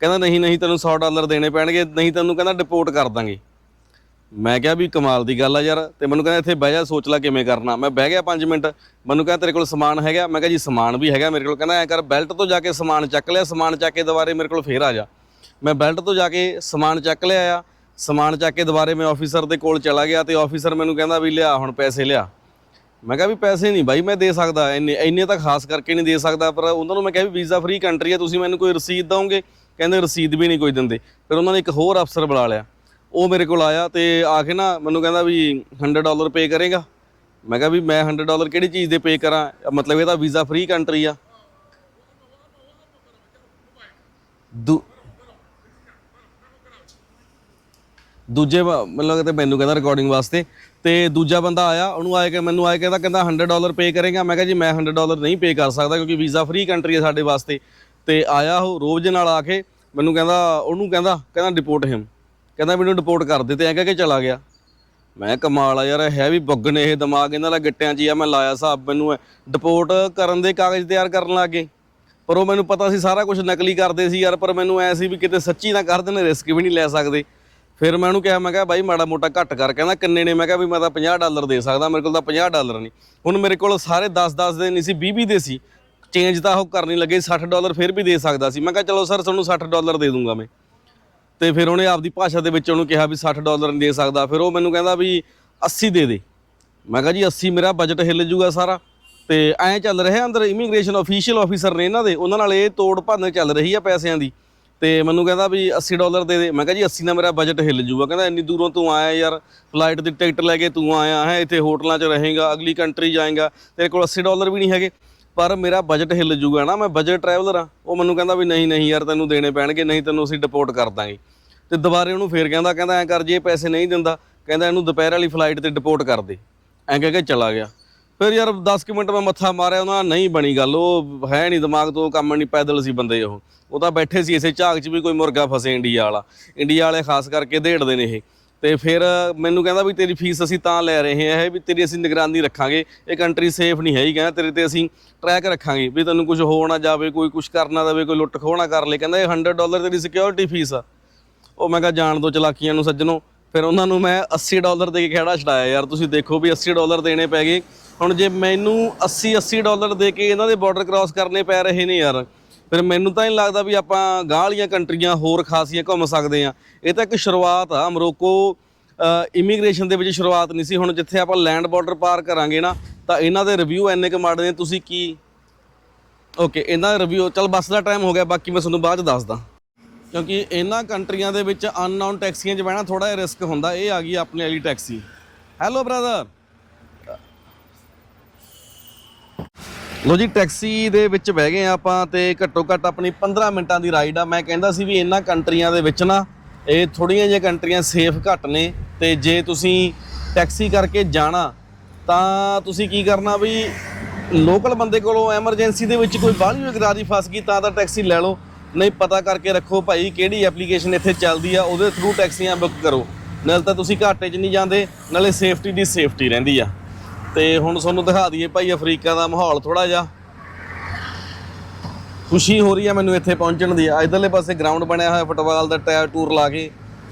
ਕਹਿੰਦਾ, ਨਹੀਂ ਨਹੀਂ, ਤੈਨੂੰ 100 ਡਾਲਰ ਦੇਣੇ ਪੈਣਗੇ, ਨਹੀਂ ਤੈਨੂੰ ਕਹਿੰਦਾ ਡਿਪੋਰਟ ਕਰ ਦਾਂਗੇ। ਮੈਂ ਕਿਹਾ, ਵੀ ਕਮਾਲ ਦੀ ਗੱਲ ਆ ਯਾਰ। ਤੇ ਮੈਨੂੰ ਕਹਿੰਦਾ, ਇੱਥੇ ਬਹਿ ਜਾ, ਸੋਚ ਲੈ ਕਿਵੇਂ ਕਰਨਾ। ਮੈਂ ਬਹਿ ਗਿਆ 5 ਮਿੰਟ, ਮੈਨੂੰ ਕਹਿੰਦਾ, ਤੇਰੇ ਕੋਲ ਸਮਾਨ ਹੈਗਾ? ਮੈਂ ਕਿਹਾ, ਜੀ, ਸਮਾਨ ਵੀ ਹੈਗਾ ਮੇਰੇ ਕੋਲ। ਕਹਿੰਦਾ, ਐ ਕਰ, ਬੈਲਟ ਤੋਂ ਜਾ ਕੇ ਸਮਾਨ ਚੱਕ ਲਿਆ, ਸਮਾਨ ਚੱਕ ਕੇ ਦੁਬਾਰੇ ਮੇਰੇ ਕੋਲ ਫੇਰ ਆ ਜਾ। ਮੈਂ ਬੈਲਟ ਤੋਂ ਜਾ ਕੇ ਸਮਾਨ ਚੱਕ ਲਿਆ ਆ ਸਮਾਨ ਚੱਕ ਕੇ ਦੁਬਾਰੇ ਮੈਂ ਆਫੀਸਰ ਦੇ ਕੋਲ ਚਲਾ ਗਿਆ ਤੇ ਆਫੀਸਰ ਮੈਨੂੰ ਕਹਿੰਦਾ, ਵੀ ਲਿਆ, ਹੁਣ ਪੈਸੇ ਲਿਆ। ਮੈਂ ਕਿਹਾ ਵੀ ਪੈਸੇ ਨਹੀਂ ਬਾਈ, ਮੈਂ ਦੇ ਸਕਦਾ, ਇੰਨੇ ਇੰਨੇ ਤਾਂ ਖਾਸ ਕਰਕੇ ਨਹੀਂ ਦੇ ਸਕਦਾ, ਪਰ ਉਹਨਾਂ ਨੂੰ ਮੈਂ ਕਿਹਾ ਵੀ ਵੀਜ਼ਾ ਫ੍ਰੀ ਕੰਟਰੀ ਹੈ, ਤੁਸੀਂ ਮੈਨੂੰ ਕੋਈ ਰਸੀਦ ਦਵੋਗੇ ਕਹਿੰਦੇ ਰਸੀਦ ਵੀ ਨਹੀਂ ਕੋਈ ਦਿੰਦੇ। ਫਿਰ ਉਹਨਾਂ ਨੇ ਇੱਕ ਹੋਰ ਅਫਸਰ ਬੁਲਾ ਲਿਆ। ਉਹ ਮੇਰੇ ਕੋਲ ਆਇਆ ਤੇ ਆ ਕੇ ਨਾ ਮੈਨੂੰ ਕਹਿੰਦਾ ਵੀ 100 ਡਾਲਰ ਪੇ ਕਰੇਗਾ। ਮੈਂ ਕਿਹਾ ਵੀ ਮੈਂ 100 ਡਾਲਰ ਕਿਹੜੀ ਚੀਜ਼ ਦੇ ਪੇ ਕਰਾਂ? ਮਤਲਬ ਇਹ ਤਾਂ ਵੀਜ਼ਾ ਫ੍ਰੀ ਕੰਟਰੀ ਆ। ਦੂ ਦੂਜੇ ਮਤਲਬ ਤੇ ਮੈਨੂੰ ਕਹਿੰਦਾ ਰਿਕਾਰਡਿੰਗ ਵਾਸਤੇ। ਤੇ ਦੂਜਾ ਬੰਦਾ ਆਇਆ, ਉਹਨੂੰ ਆਏ ਕਿ ਮੈਨੂੰ ਆਏ ਕਹਿੰਦਾ ਕਹਿੰਦਾ 100 ਡਾਲਰ ਪੇ ਕਰੇਗਾ। ਮੈਂ ਕਿਹਾ ਜੀ, ਮੈਂ 100 ਡਾਲਰ ਨਹੀਂ ਪੇ ਕਰ ਸਕਦਾ ਕਿਉਂਕਿ ਵੀਜ਼ਾ ਫ੍ਰੀ ਕੰਟਰੀ ਹੈ ਸਾਡੇ ਵਾਸਤੇ। ਤੇ ਆਇਆ ਉਹ ਰੋਜ਼ ਦੇ ਨਾਲ ਆ ਕੇ, ਮੈਨੂੰ ਕਹਿੰਦਾ, ਉਹਨੂੰ ਕਹਿੰਦਾ ਕਹਿੰਦਾ ਡਿਪੋਰਟ ਹਿਮ ਕਹਿੰਦਾ ਮੈਨੂੰ ਡਿਪੋਰਟ ਕਰ ਦੇ ਤੇ ਐਂ ਕਹਿ ਕੇ ਚਲਾ ਗਿਆ। ਮੈਂ ਕਮਾਲ ਆ ਯਾਰ ਹੈ ਵੀ ਬੁੱਗ ਨੇ ਇਹ ਦਿਮਾਗ, ਇਹਨਾਂ ਦਾ ਗਿੱਟਿਆਂ 'ਚ ਹੀ ਆ, ਮੈਂ ਲਾਇਆ ਹਿਸਾਬ ਮੈਨੂੰ ਡਿਪੋਰਟ ਕਰਨ ਦੇ ਕਾਗਜ਼ ਤਿਆਰ ਕਰਨ ਲੱਗੇ। ਪਰ ਉਹ ਮੈਨੂੰ ਪਤਾ ਸੀ ਸਾਰਾ ਕੁਝ ਨਕਲੀ ਕਰਦੇ ਸੀ ਯਾਰ, ਪਰ ਮੈਨੂੰ ਐ ਸੀ ਵੀ ਕਿਤੇ ਸੱਚੀ ਨਾ ਕਰ ਦੇਣ ਰਿਸਕ ਵੀ ਨਹੀਂ ਲੈ ਸਕਦੇ। ਫਿਰ ਮੈਂ ਉਹਨੂੰ ਕਿਹਾ, ਮੈਂ ਕਿਹਾ ਬਾਈ ਮਾੜਾ ਮੋਟਾ ਘੱਟ ਕਰ, ਕਹਿੰਦਾ ਕਿੰਨੇ ਨੇ? ਮੈਂ ਕਿਹਾ ਵੀ ਮੈਂ ਤਾਂ 50 ਡਾਲਰ ਦੇ ਸਕਦਾ, ਮੇਰੇ ਕੋਲ ਤਾਂ 50 ਡਾਲਰ ਨਹੀਂ। ਹੁਣ ਮੇਰੇ ਕੋਲ ਸਾਰੇ 10-10 ਦੇ ਨਹੀਂ ਸੀ 20-20 ਦੇ ਸੀ। ਚੇਂਜ ਤਾਂ ਉਹ ਕਰਨੀ ਲੱਗੇ 60 ਡਾਲਰ ਫਿਰ ਵੀ ਦੇ ਸਕਦਾ ਸੀ। ਮੈਂ ਕਿਹਾ ਚਲੋ ਸਰ, ਤੁਹਾਨੂੰ 60 ਡਾਲਰ ਦੇ ਦੂੰਗਾ ਮੈਂ। ਤੇ ਫਿਰ ਉਹਨੇ ਆਪਦੀ ਭਾਸ਼ਾ ਦੇ ਵਿੱਚ ਉਹਨੂੰ ਕਿਹਾ ਵੀ 60 ਡਾਲਰ ਨਹੀਂ ਦੇ ਸਕਦਾ। ਫਿਰ ਉਹ ਮੈਨੂੰ ਕਹਿੰਦਾ ਵੀ 80 ਦੇ ਦੇ। ਮੈਂ ਕਿਹਾ ਜੀ 80 ਮੇਰਾ ਬਜਟ ਹਿੱਲ ਜੂਗਾ ਸਾਰਾ। ਤੇ ਐਂ ਚੱਲ ਰਿਹਾ ਅੰਦਰ ਇਮੀਗ੍ਰੇਸ਼ਨ ਅਫੀਸ਼ੀਅਲ ਆਫੀਸਰ ਨੇ ਇਹਨਾਂ ਦੇ। ਉਹਨਾਂ ਨਾਲ ਇਹ ਤੋੜ ਭੰਨ ਚੱਲ ਰਹੀ ਆ ਪੈਸਿਆਂ ਦੀ। ਤੇ ਮੈਨੂੰ ਕਹਿੰਦਾ ਵੀ 80 ਡਾਲਰ ਦੇ ਦੇ। ਮੈਂ ਕਿਹਾ ਜੀ 80 ਨਾਲ ਮੇਰਾ ਬਜਟ ਹਿੱਲ ਜੂਗਾ। ਕਹਿੰਦਾ, ਇੰਨੀ ਦੂਰੋਂ ਤੂੰ ਆਇਆ ਯਾਰ ਫਲਾਈਟ ਦੀ ਟਿਕਟ ਲੈ ਕੇ ਤੂੰ ਆਇਆ ਹੈ, ਇੱਥੇ ਹੋਟਲਾਂ 'ਚ ਰਹੇਗਾ, ਅਗਲੀ ਕੰਟਰੀ ਜਾਏਗਾ। ਤੇਰੇ ਕੋਲ 80 ਡਾਲਰ ਵੀ ਨਹੀਂ ਹੈਗੇ। ਪਰ ਮੇਰਾ ਬਜਟ ਹਿੱਲ ਜੂਗਾ ਨਾ, ਮੈਂ ਬਜਟ ਟਰੈਵਲਰ ਆ ਉਹ ਮੈਨੂੰ ਕਹਿੰਦਾ ਵੀ ਨਹੀਂ ਨਹੀਂ ਯਾਰ, ਤੈਨੂੰ ਦੇਣੇ ਪੈਣਗੇ, ਨਹੀਂ ਤੈਨੂੰ ਅਸੀਂ ਡਿਪੋਰਟ ਕਰ ਦਾਂਗੇ। ਤੇ ਦੁਬਾਰੇ ਉਹਨੂੰ ਫੇਰ ਕਹਿੰਦਾ ਕਹਿੰਦਾ, ਐਂ ਕਰ, ਜੇ ਪੈਸੇ ਨਹੀਂ ਦਿੰਦਾ, ਕਹਿੰਦਾ ਇਹਨੂੰ ਦੁਪਹਿਰ ਵਾਲੀ ਫਲਾਈਟ ਤੇ ਡਿਪੋਰਟ ਕਰ ਦੇ। ਐਂ ਕਹਿ ਕੇ ਚਲਾ ਗਿਆ। ਫਿਰ ਯਾਰ 10 ਕੁ ਮਿੰਟ ਮੈਂ ਮੱਥਾ ਮਾਰਿਆ, ਉਹਨਾਂ ਨਹੀਂ ਬਣੀ ਗੱਲ, ਉਹ ਹੈ ਨਹੀਂ ਦਿਮਾਗ ਤੋਂ ਕੰਮ ਨਹੀਂ ਪੈਦਲ ਸੀ ਬੰਦੇ ਉਹ। ਉਹ ਤਾਂ ਬੈਠੇ ਸੀ ਇਸੇ ਝਾਕ 'ਚ ਵੀ ਕੋਈ ਮੁਰਗਾ ਫਸੇ ਇੰਡੀਆ ਵਾਲਾ। ਇੰਡੀਆ ਵਾਲੇ ਖਾਸ ਕਰਕੇ ਦੇੜਦੇ ਨੇ ਇਹ। ਤੇ ਫਿਰ ਮੈਨੂੰ ਕਹਿੰਦਾ ਵੀ ਤੇਰੀ ਫੀਸ ਅਸੀਂ ਤਾਂ ਲੈ ਰਹੇ ਹਾਂ, ਇਹ ਵੀ ਤੇਰੀ ਅਸੀਂ ਨਿਗਰਾਨੀ ਰੱਖਾਂਗੇ। ਇਹ ਕੰਟਰੀ ਸੇਫ ਨਹੀਂ ਹੈਗੀ, ਕਹਿੰਦਾ ਤੇਰੇ ਤੇ ਅਸੀਂ ਟਰੈਕ ਰੱਖਾਂਗੇ ਵੀ ਤੈਨੂੰ ਕੁਝ ਹੋ ਨਾ ਜਾਵੇ, ਕੋਈ ਕੁਝ ਕਰਨਾ ਦੇਵੇ, ਕੋਈ ਲੁੱਟ ਖੋਹ ਨਾ ਕਰ ਲੇ ਕਹਿੰਦਾ ਇਹ 100 ਡਾਲਰ ਤੇਰੀ ਸਿਕਿਉਰਿਟੀ ਫੀਸ ਆ। ਉਹ ਮੈਂ ਕਿਹਾ ਜਾਣ ਦੋ ਚਲਾਕੀਆਂ ਨੂੰ ਸੱਜਣੋ। ਫਿਰ ਉਹਨਾਂ ਨੂੰ ਮੈਂ 80 ਡਾਲਰ ਦੇ ਕੇ ਖਹਿੜਾ ਛਡਾਇਆ, ਯਾਰ ਤੁਸੀਂ ਦੇਖੋ ਵੀ 80 ਡਾਲਰ ਦੇਣੇ ਪੈ ਗਏ। ਹੁਣ ਜੇ ਮੈਨੂੰ 80 80 ਡਾਲਰ ਦੇ ਕੇ ਇਹਨਾਂ ਦੇ ਬਾਰਡਰ ਕ੍ਰਾਸ ਕਰਨੇ ਪੈ ਰਹੇ ਨੇ ਯਾਰ, ਫਿਰ ਮੈਨੂੰ ਤਾਂ ਨਹੀਂ ਲੱਗਦਾ ਵੀ ਆਪਾਂ ਗਾਂਹ ਵਾਲੀਆਂ ਕੰਟਰੀਆਂ ਹੋਰ ਖਾਸੀਆਂ ਘੁੰਮ ਸਕਦੇ ਆ ਇਹ ਤਾਂ ਇੱਕ ਸ਼ੁਰੂਆਤ ਆ, ਮਰੋਕੋ ਇਮੀਗ੍ਰੇਸ਼ਨ ਦੇ ਵਿੱਚ ਸ਼ੁਰੂਆਤ ਨਹੀਂ ਸੀ। ਹੁਣ ਜਿੱਥੇ ਆਪਾਂ ਲੈਂਡ ਬਾਰਡਰ ਪਾਰ ਕਰਾਂਗੇ ਨਾ, ਤਾਂ ਇਹਨਾਂ ਦੇ ਰਿਵਿਊ ਐਨੇ ਕੁ ਮਾੜੇ ਨੇ। ਤੁਸੀਂ ਕੀ? ਓਕੇ ਇਹਨਾਂ ਦਾ ਰਿਵਿਊ ਚਲ ਬੱਸ ਦਾ ਟਾਈਮ ਹੋ ਗਿਆ, ਬਾਕੀ ਮੈਂ ਤੁਹਾਨੂੰ ਬਾਅਦ ਚ ਦੱਸਦਾ। ਕਿਉਂਕਿ ਇਹਨਾਂ ਕੰਟਰੀਆਂ ਦੇ ਵਿੱਚ ਅਨਨਾਊਨ ਟੈਕਸੀਆਂ 'ਚ ਬਹਿਣਾ ਥੋੜਾ ਜਿਹਾ ਰਿਸਕ ਹੁੰਦਾ। ਇਹ ਆ ਗਈ ਆਪਣੇ ਵਾਲੀ ਟੈਕਸੀ ਹੈਲੋ ਬ੍ਰਦਰ ਲੋ ਜੀ ਟੈਕਸੀ ਦੇ ਵਿੱਚ ਬਹਿ ਗਏ ਆ ਆਪਾਂ ਤੇ ਘੱਟੋ ਘੱਟ ਆਪਣੀ 15 ਮਿੰਟਾਂ ਦੀ ਰਾਈਡ ਆ। ਮੈਂ ਕਹਿੰਦਾ ਸੀ ਵੀ ਇਹਨਾਂ ਕੰਟਰੀਆਂ ਦੇ ਵਿੱਚ ਨਾ, ਇਹ ਥੋੜੀਆਂ ਜਿਹੀਆਂ ਕੰਟਰੀਆਂ ਸੇਫ ਘੱਟ ਨੇ ਤੇ ਜੇ ਤੁਸੀਂ ਟੈਕਸੀ ਕਰਕੇ ਜਾਣਾ, ਤਾਂ ਤੁਸੀਂ ਕੀ ਕਰਨਾ ਵੀ ਲੋਕਲ ਬੰਦੇ ਕੋਲੋਂ ਐਮਰਜੈਂਸੀ ਦੇ ਵਿੱਚ ਕੋਈ ਬਾਹਲੀ ਗਰਾਰੀ ਫਸ ਗਈ, ਤਾਂ ਤਾਂ ਟੈਕਸੀ ਲੈ ਲਓ। ਨਹੀਂ, ਪਤਾ ਕਰਕੇ ਰੱਖੋ ਭਾਈ ਕਿਹੜੀ ਐਪਲੀਕੇਸ਼ਨ ਇੱਥੇ ਚੱਲਦੀ ਆ, ਉਹਦੇ ਥਰੂ ਟੈਕਸੀਆਂ ਬੁੱਕ ਕਰੋ। ਨਾਲ ਤਾਂ ਤੁਸੀਂ ਘਾਟੇ 'ਚ ਨਹੀਂ ਜਾਂਦੇ, ਨਾਲੇ ਸੇਫਟੀ ਦੀ ਸੇਫਟੀ ਰਹਿੰਦੀ ਆ। ਤੇ ਹੁਣ ਤੁਹਾਨੂੰ ਦਿਖਾ ਦਈਏ ਭਾਈ ਅਫਰੀਕਾ ਦਾ ਮਾਹੌਲ ਥੋੜਾ ਜਿਹਾ। ਖੁਸ਼ੀ ਹੋ ਰਹੀ ਆ ਮੈਨੂੰ ਇੱਥੇ ਪਹੁੰਚਣ ਦੀ। ਇਧਰਲੇ ਪਾਸੇ ਗਰਾਊਂਡ ਬਣਿਆ ਹੋਇਆ ਫੁੱਟਬਾਲ ਦਾ ਟਾਇਰ ਟੂਰ ਲਾ ਕੇ।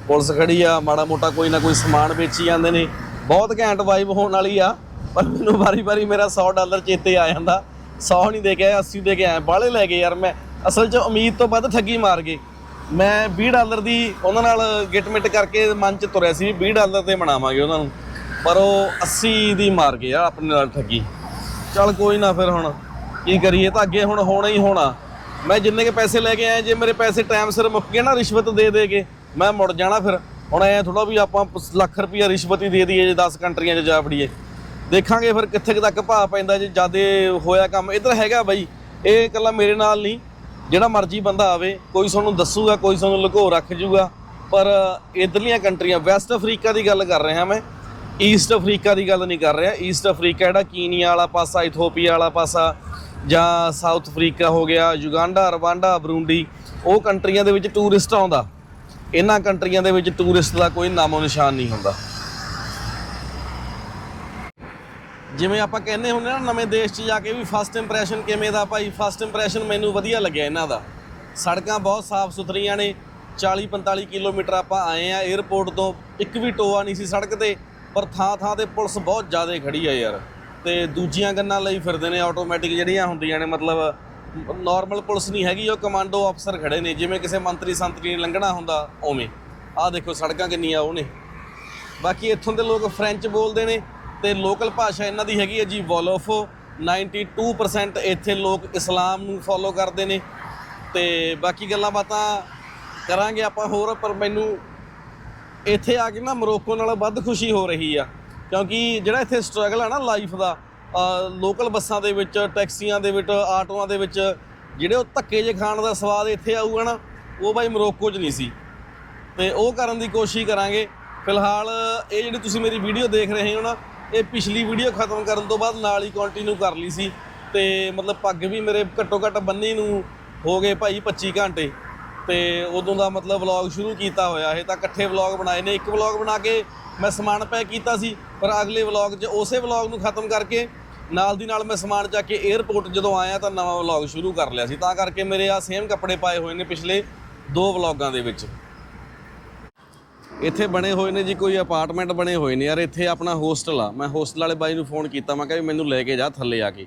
ਪੁਲਿਸ ਖੜੀ ਆ, ਮਾੜਾ ਮੋਟਾ ਕੋਈ ਨਾ ਕੋਈ ਸਮਾਨ ਵੇਚੀ ਜਾਂਦੇ ਨੇ। ਬਹੁਤ ਘੈਂਟ ਵਾਈਬ ਹੋਣ ਵਾਲੀ ਆ, ਪਰ ਮੈਨੂੰ ਵਾਰੀ-ਵਾਰੀ ਮੇਰਾ 100 ਡਾਲਰ ਚੇਤੇ ਆ ਜਾਂਦਾ। 100 ਨਹੀਂ ਦੇ ਕੇ ਆਇਆ 80 ਦੇ ਕੇ ਆਇਆ ਬਾਹਲੇ ਲੈ ਗਏ ਯਾਰ ਮੈਂ। ਅਸਲ 'ਚ ਉਮੀਦ ਤੋਂ ਵੱਧ ਠੱਗੀ ਮਾਰ ਗਏ। ਮੈਂ 20 ਡਾਲਰ ਦੀ ਉਹਨਾਂ ਨਾਲ ਗਿਟਮਿਟ ਕਰਕੇ ਮਨ 'ਚ ਤੁਰਿਆ ਸੀ ਵੀ 20 ਡਾਲਰ ਤੇ ਬਣਾਵਾਂਗੇ ਉਹਨਾਂ ਨੂੰ। ਪਰ ਉਹ 80 ਦੀ ਮਾਰ ਗਏ ਆ, ਆਪਣੇ ਨਾਲ ਠੱਗੀ। ਚੱਲ ਕੋਈ ਨਾ ਫਿਰ ਹੁਣ, ਕੀ ਕਰੀਏ? ਤਾਂ ਅੱਗੇ ਹੁਣ ਹੋਣਾ ਹੀ ਹੋਣਾ। ਮੈਂ ਜਿੰਨੇ ਕੇ ਪੈਸੇ ਲੈ ਕੇ ਆਇਆ, ਜੇ ਮੇਰੇ ਪੈਸੇ ਟਾਈਮ ਸਿਰ ਮੁੱਕ ਗਏ ਨਾ ਰਿਸ਼ਵਤ ਦੇ ਦੇ ਕੇ, ਮੈਂ ਮੁੜ ਜਾਣਾ ਫਿਰ। ਹੁਣ ਐ ਥੋੜਾ ਵੀ ਆਪਾਂ ਲੱਖ ਰੁਪਈਆ ਰਿਸ਼ਵਤ ਹੀ ਦੇ ਦਈਏ, ਜੇ 10 ਕੰਟਰੀਆਂ 'ਚ ਜਾ ਫੜੀਏ ਦੇਖਾਂਗੇ ਫਿਰ ਕਿੱਥੇ ਕੁ ਤੱਕ ਭਾਅ ਪੈਂਦਾ, ਜੇ ਜਿਆਦੇ ਹੋਇਆ ਕੰਮ। ਇੱਧਰ ਹੈਗਾ ਬਾਈ, ਇਹ ਇਕੱਲਾ ਮੇਰੇ ਨਾਲ ਨਹੀਂ। ਜਿਹੜਾ ਮਰਜ਼ੀ ਬੰਦਾ ਆਵੇ, ਕੋਈ ਤੁਹਾਨੂੰ ਦੱਸੂਗਾ, ਕੋਈ ਤੁਹਾਨੂੰ ਲੁਕੋ ਰੱਖ ਜੂਗਾ। ਪਰ ਇਧਰਲੀਆਂ ਕੰਟਰੀਆਂ, ਵੈਸਟ ਅਫਰੀਕਾ ਦੀ ਗੱਲ ਕਰ ਰਿਹਾ ਮੈਂ। ਈਸਟ ਅਫਰੀਕਾ ਦੀ ਗੱਲ ਨਹੀਂ ਕਰ ਰਿਹਾ। ਈਸਟ ਅਫਰੀਕਾ ਜਿਹੜਾ ਕੀਨੀਆ ਵਾਲਾ ਪਾਸਾ ਇਥੋਪੀਆ ਵਾਲਾ ਪਾਸਾ ਜਾਂ ਸਾਊਥ ਅਫਰੀਕਾ ਹੋ ਗਿਆ ਯੁਗਾਂਡਾ ਰਵਾਂਡਾ ਬਰੂੰਡੀ ਉਹ ਕੰਟਰੀਆਂ ਦੇ ਵਿੱਚ ਟੂਰਿਸਟ ਆਉਂਦਾ। ਇਹਨਾਂ ਕੰਟਰੀਆਂ ਦੇ ਵਿੱਚ ਟੂਰਿਸਟ ਦਾ ਕੋਈ ਨਾਮੋ ਨਿਸ਼ਾਨ ਨਹੀਂ ਹੁੰਦਾ। ਜਿਵੇਂ ਆਪਾਂ ਕਹਿੰਦੇ ਹੁੰਦੇ ਨਾ, ਨਵੇਂ ਦੇਸ਼ 'ਚ ਜਾ ਕੇ ਵੀ ਫਸਟ ਇੰਪ੍ਰੈਸ਼ਨ ਕਿਵੇਂ ਦਾ ਭਾਈ? ਫਸਟ ਇੰਪ੍ਰੈਸ਼ਨ ਮੈਨੂੰ ਵਧੀਆ ਲੱਗਿਆ ਇਹਨਾਂ ਦਾ। ਸੜਕਾਂ ਬਹੁਤ ਸਾਫ਼ ਸੁਥਰੀਆਂ ਨੇ 40 45 ਕਿਲੋਮੀਟਰ ਆਪਾਂ ਆਏ ਆ 에ਅਰਪੋਰਟ ਤੋਂ ਇੱਕ ਵੀ ਟੋਆ ਨਹੀਂ ਸੀ ਸੜਕ ਤੇ। ਪਰ ਥਾਂ ਥਾਂ ਤੇ ਪੁਲਿਸ ਬਹੁਤ ਜ਼ਿਆਦਾ ਖੜੀ ਆ ਯਾਰ। ਤੇ ਦੂਜੀਆਂ ਗੰਨਾਂ ਲਈ ਫਿਰਦੇ ਨੇ ਆਟੋਮੈਟਿਕ ਜਿਹੜੀਆਂ ਹੁੰਦੀਆਂ ਨੇ, ਮਤਲਬ ਨਾਰਮਲ ਪੁਲਿਸ ਨਹੀਂ ਹੈਗੀ, ਉਹ ਕਮਾਂਡੋ ਅਫਸਰ ਖੜੇ ਨੇ। ਜਿਵੇਂ ਕਿਸੇ ਮੰਤਰੀ ਸੰਤਰੀ ਨੇ ਲੰਘਣਾ ਹੁੰਦਾ, ਉਵੇਂ। ਆਹ ਦੇਖੋ ਸੜਕਾਂ ਕਿੰਨੀਆਂ ਉਹ ਨੇ। ਬਾਕੀ ਇੱਥੋਂ ਦੇ ਲੋਕ ਫ੍ਰੈਂਚ ਬੋਲਦੇ ਨੇ ਤੇ ਲੋਕਲ ਭਾਸ਼ਾ ਇਹਨਾਂ ਦੀ ਹੈਗੀ ਹੈ ਜੀ ਵੋਲੋਫੋ 92% ਇੱਥੇ ਲੋਕ ਇਸਲਾਮ ਨੂੰ ਫੋਲੋ ਕਰਦੇ ਨੇ। ਤੇ ਬਾਕੀ ਗੱਲਾਂ ਬਾਤਾਂ ਕਰਾਂਗੇ ਆਪਾਂ ਹੋਰ, ਪਰ ਮੈਨੂੰ ਇੱਥੇ ਆ ਕੇ ਨਾ ਮੋਰੋਕੋ ਨਾਲ ਵੱਧ ਖੁਸ਼ੀ ਹੋ ਰਹੀ ਆ। ਕਿਉਂਕਿ ਜਿਹੜਾ ਇੱਥੇ ਸਟਰਗਲ ਆ ਨਾ ਲਾਈਫ ਦਾ ਲੋਕਲ ਬੱਸਾਂ ਦੇ ਵਿੱਚ ਟੈਕਸੀਆਂ ਦੇ ਵਿੱਚ, ਆਟੋਆਂ ਦੇ ਵਿੱਚ, ਜਿਹੜੇ ਉਹ ਧੱਕੇ ਜੇ ਖਾਣ ਦਾ ਸਵਾਦ ਇੱਥੇ ਆਊਗਾ ਨਾ, ਉਹ ਬਾਈ ਮੋਰੋਕੋ 'ਚ ਨਹੀਂ ਸੀ। ਤੇ ਉਹ ਕਰਨ ਦੀ ਕੋਸ਼ਿਸ਼ ਕਰਾਂਗੇ। ਫਿਲਹਾਲ ਇਹ ਜਿਹੜੀ ਤੁਸੀਂ ਮੇਰੀ ਵੀਡੀਓ ਦੇਖ ਰਹੇ ਹੋ ਨਾ, ਇਹ ਪਿਛਲੀ ਵੀਡੀਓ ਖਤਮ ਕਰਨ ਤੋਂ ਬਾਅਦ ਨਾਲ ਹੀ ਕੰਟੀਨਿਊ ਕਰ ਲਈ ਸੀ। ਤੇ ਮਤਲਬ ਪੱਗ ਵੀ ਮੇਰੇ ਘੱਟੋ ਘੱਟ ਬੰਨੀ ਨੂੰ ਹੋ ਗਏ ਭਾਈ 25 ਘੰਟੇ। ਤੇ ਉਦੋਂ ਦਾ ਮਤਲਬ ਵਲੌਗ ਸ਼ੁਰੂ ਕੀਤਾ ਹੋਇਆ ਇਹ ਤਾਂ ਇਕੱਠੇ ਵਲੌਗ ਬਣਾਏ ਨੇ। ਇੱਕ ਵਲੌਗ ਬਣਾ ਕੇ ਮੈਂ ਸਮਾਨ ਪੈਕ ਕੀਤਾ ਸੀ, ਪਰ ਅਗਲੇ ਵਲੌਗ 'ਚ ਉਸੇ ਵਲੌਗ ਨੂੰ ਖਤਮ ਕਰਕੇ ਨਾਲ ਦੀ ਨਾਲ ਮੈਂ ਸਮਾਨ ਚੱਕ ਕੇ 에ਅਰਪੋਰਟ ਜਦੋਂ ਆਇਆ ਤਾਂ ਨਵਾਂ ਵਲੌਗ ਸ਼ੁਰੂ ਕਰ ਲਿਆ ਸੀ। ਤਾਂ ਕਰਕੇ ਮੇਰੇ ਆ ਸੇਮ ਕੱਪੜੇ ਪਾਏ ਹੋਏ ਨੇ ਪਿਛਲੇ ਦੋ ਵਲੌਗਾਂ ਦੇ ਵਿੱਚ। ਇੱਥੇ ਬਣੇ ਹੋਏ ਨੇ ਜੀ, ਕੋਈ ਅਪਾਰਟਮੈਂਟ ਬਣੇ ਹੋਏ ਨੇ। ਯਾਰ ਇੱਥੇ ਆਪਣਾ ਹੋਸਟਲ ਆ। ਮੈਂ ਹੋਸਟਲ ਵਾਲੇ ਬਾਈ ਨੂੰ ਫੋਨ ਕੀਤਾ, ਮੈਂ ਕਿਹਾ ਵੀ ਮੈਨੂੰ ਲੈ ਕੇ ਜਾ ਥੱਲੇ ਆ ਕੇ।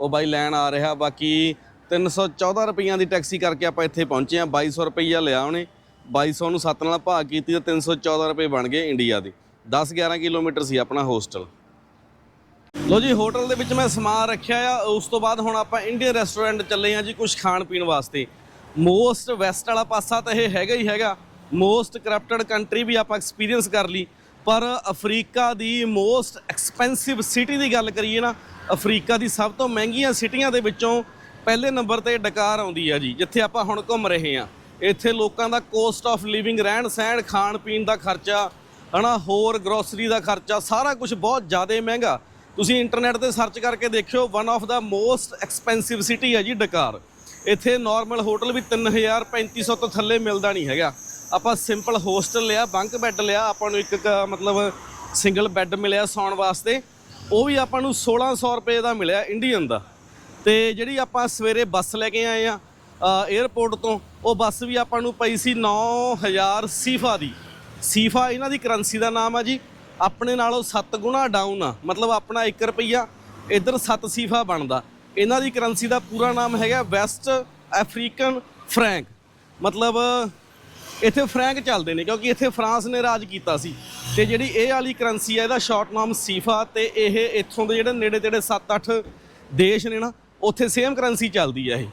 ਉਹ ਬਾਈ ਲੈਣ ਆ ਰਿਹਾ, ਬਾਕੀ 314 ਰੁਪਈਆਂ ਦੀ ਟੈਕਸੀ ਕਰਕੇ ਆਪਾਂ ਇੱਥੇ ਪਹੁੰਚੇ ਆ 2200 ਰੁਪਈਆ ਲਿਆ ਉਹਨੇ। 2200 ਨੂੰ 7 ਨਾਲ ਭਾਗ ਕੀਤੀ ਤਾਂ 314 ਰੁਪਏ ਬਣ ਗਏ ਇੰਡੀਆ ਦੇ। 10 11 ਕਿਲੋਮੀਟਰ ਸੀ ਆਪਣਾ ਹੋਸਟਲ। ਲੋ ਜੀ, ਹੋਟਲ ਦੇ ਵਿੱਚ ਮੈਂ ਸਮਾਨ ਰੱਖਿਆ ਆ। ਉਸ ਤੋਂ ਬਾਅਦ ਹੁਣ ਆਪਾਂ ਇੰਡੀਅਨ ਰੈਸਟੋਰੈਂਟ ਚੱਲੇ ਆ ਜੀ ਕੁਝ ਖਾਣ ਪੀਣ ਵਾਸਤੇ। ਮੋਸਟ ਵੈਸਟ ਵਾਲਾ ਪਾਸਾ ਤਾਂ ਇਹ ਹੈਗਾ ਹੀ ਹੈਗਾ। ਮੋਸਟ ਕਰਪਟਡ ਕੰਟਰੀ ਵੀ ਆਪਾਂ ਐਕਸਪੀਰੀਅੰਸ ਕਰ ਲਈ। ਪਰ ਅਫਰੀਕਾ ਦੀ ਮੋਸਟ ਐਕਸਪੈਂਸਿਵ ਸਿਟੀ ਦੀ ਗੱਲ ਕਰੀਏ ਨਾ, ਅਫਰੀਕਾ ਦੀ ਸਭ ਤੋਂ ਮਹਿੰਗੀਆਂ ਸਿਟੀਆਂ ਦੇ ਵਿੱਚੋਂ ਪਹਿਲੇ ਨੰਬਰ ਤੇ ਡਕਾਰ ਆਉਂਦੀ ਆ ਜੀ, ਜਿੱਥੇ ਆਪਾਂ ਹੁਣ ਘੁੰਮ ਰਹੇ ਆ ਇੱਥੇ ਲੋਕਾਂ ਦਾ ਕੋਸਟ ਆਫ ਲਿਵਿੰਗ ਰਹਿਣ ਸਹਿਣ, ਖਾਣ ਪੀਣ ਦਾ ਖਰਚਾ, ਹਨਾ, ਹੋਰ ਗਰੋਸਰੀ ਦਾ ਖਰਚਾ, ਸਾਰਾ ਕੁਝ ਬਹੁਤ ਜ਼ਿਆਦਾ ਮਹਿੰਗਾ। ਤੁਸੀਂ ਇੰਟਰਨੈਟ ਤੇ ਸਰਚ ਕਰਕੇ ਦੇਖਿਓ one of the most expensive city ਹੈ ਜੀ ਡਕਾਰ। ਇੱਥੇ ਨਾਰਮਲ ਹੋਟਲ ਵੀ 3000 3500 ਤੋਂ ਥੱਲੇ ਮਿਲਦਾ ਨਹੀਂ ਹੈਗਾ। ਆਪਾਂ ਸਿੰਪਲ ਹੋਸਟਲ ਲਿਆ ਬੰਕ ਬੈੱਡ ਲਿਆ, ਆਪਾਂ ਨੂੰ ਇੱਕ ਮਤਲਬ ਸਿੰਗਲ ਬੈੱਡ ਮਿਲਿਆ ਸੌਣ ਵਾਸਤੇ। ਉਹ ਵੀ ਆਪਾਂ ਨੂੰ 1600 ਰੁਪਏ ਦਾ ਮਿਲਿਆ ਇੰਡੀਅਨ ਦਾ। ਤੇ ਜਿਹੜੀ ਆਪਾਂ ਸਵੇਰੇ ਬੱਸ ਲੈ ਕੇ ਆਏ ਆ 에ਅਰਪੋਰਟ ਤੋਂ, ਉਹ ਬੱਸ ਵੀ ਆਪਾਂ ਨੂੰ ਪਈ ਸੀ 9000 ਸੀਫਾ ਦੀ। ਸੀਫਾ ਇਹਨਾਂ ਦੀ ਕਰੰਸੀ ਦਾ ਨਾਮ ਆ ਜੀ। ਆਪਣੇ ਨਾਲੋਂ 7 ਗੁਣਾ ਡਾਊਨ ਆ। ਮਤਲਬ ਆਪਣਾ 1 ਰੁਪਈਆ ਇਧਰ 7 ਸੀਫਾ ਬਣਦਾ। ਇਹਨਾਂ ਦੀ ਕਰੰਸੀ ਦਾ ਪੂਰਾ ਨਾਮ ਹੈਗਾ ਵੈਸਟ ਅਫਰੀਕਨ ਫਰੈਂਕ ਮਤਲਬ ਇੱਥੇ ਫਰੈਂਕ ਚੱਲਦੇ ਨੇ, ਕਿਉਂਕਿ ਇੱਥੇ ਫਰਾਂਸ ਨੇ ਰਾਜ ਕੀਤਾ ਸੀ। ਤੇ ਜਿਹੜੀ ਇਹ ਵਾਲੀ ਕਰੰਸੀ ਆ, ਇਹਦਾ ਸ਼ਾਰਟ ਨਾਮ ਸੀਫਾ ਤੇ ਇਹ ਇੱਥੋਂ ਦੇ ਜਿਹੜੇ ਨੇੜੇ ਤੇੜੇ 7-8 ਦੇਸ਼ ਨੇ ਨਾ ਉੱਥੇ ਸੇਮ ਕਰੰਸੀ ਚੱਲਦੀ ਹੈ ਇਹ।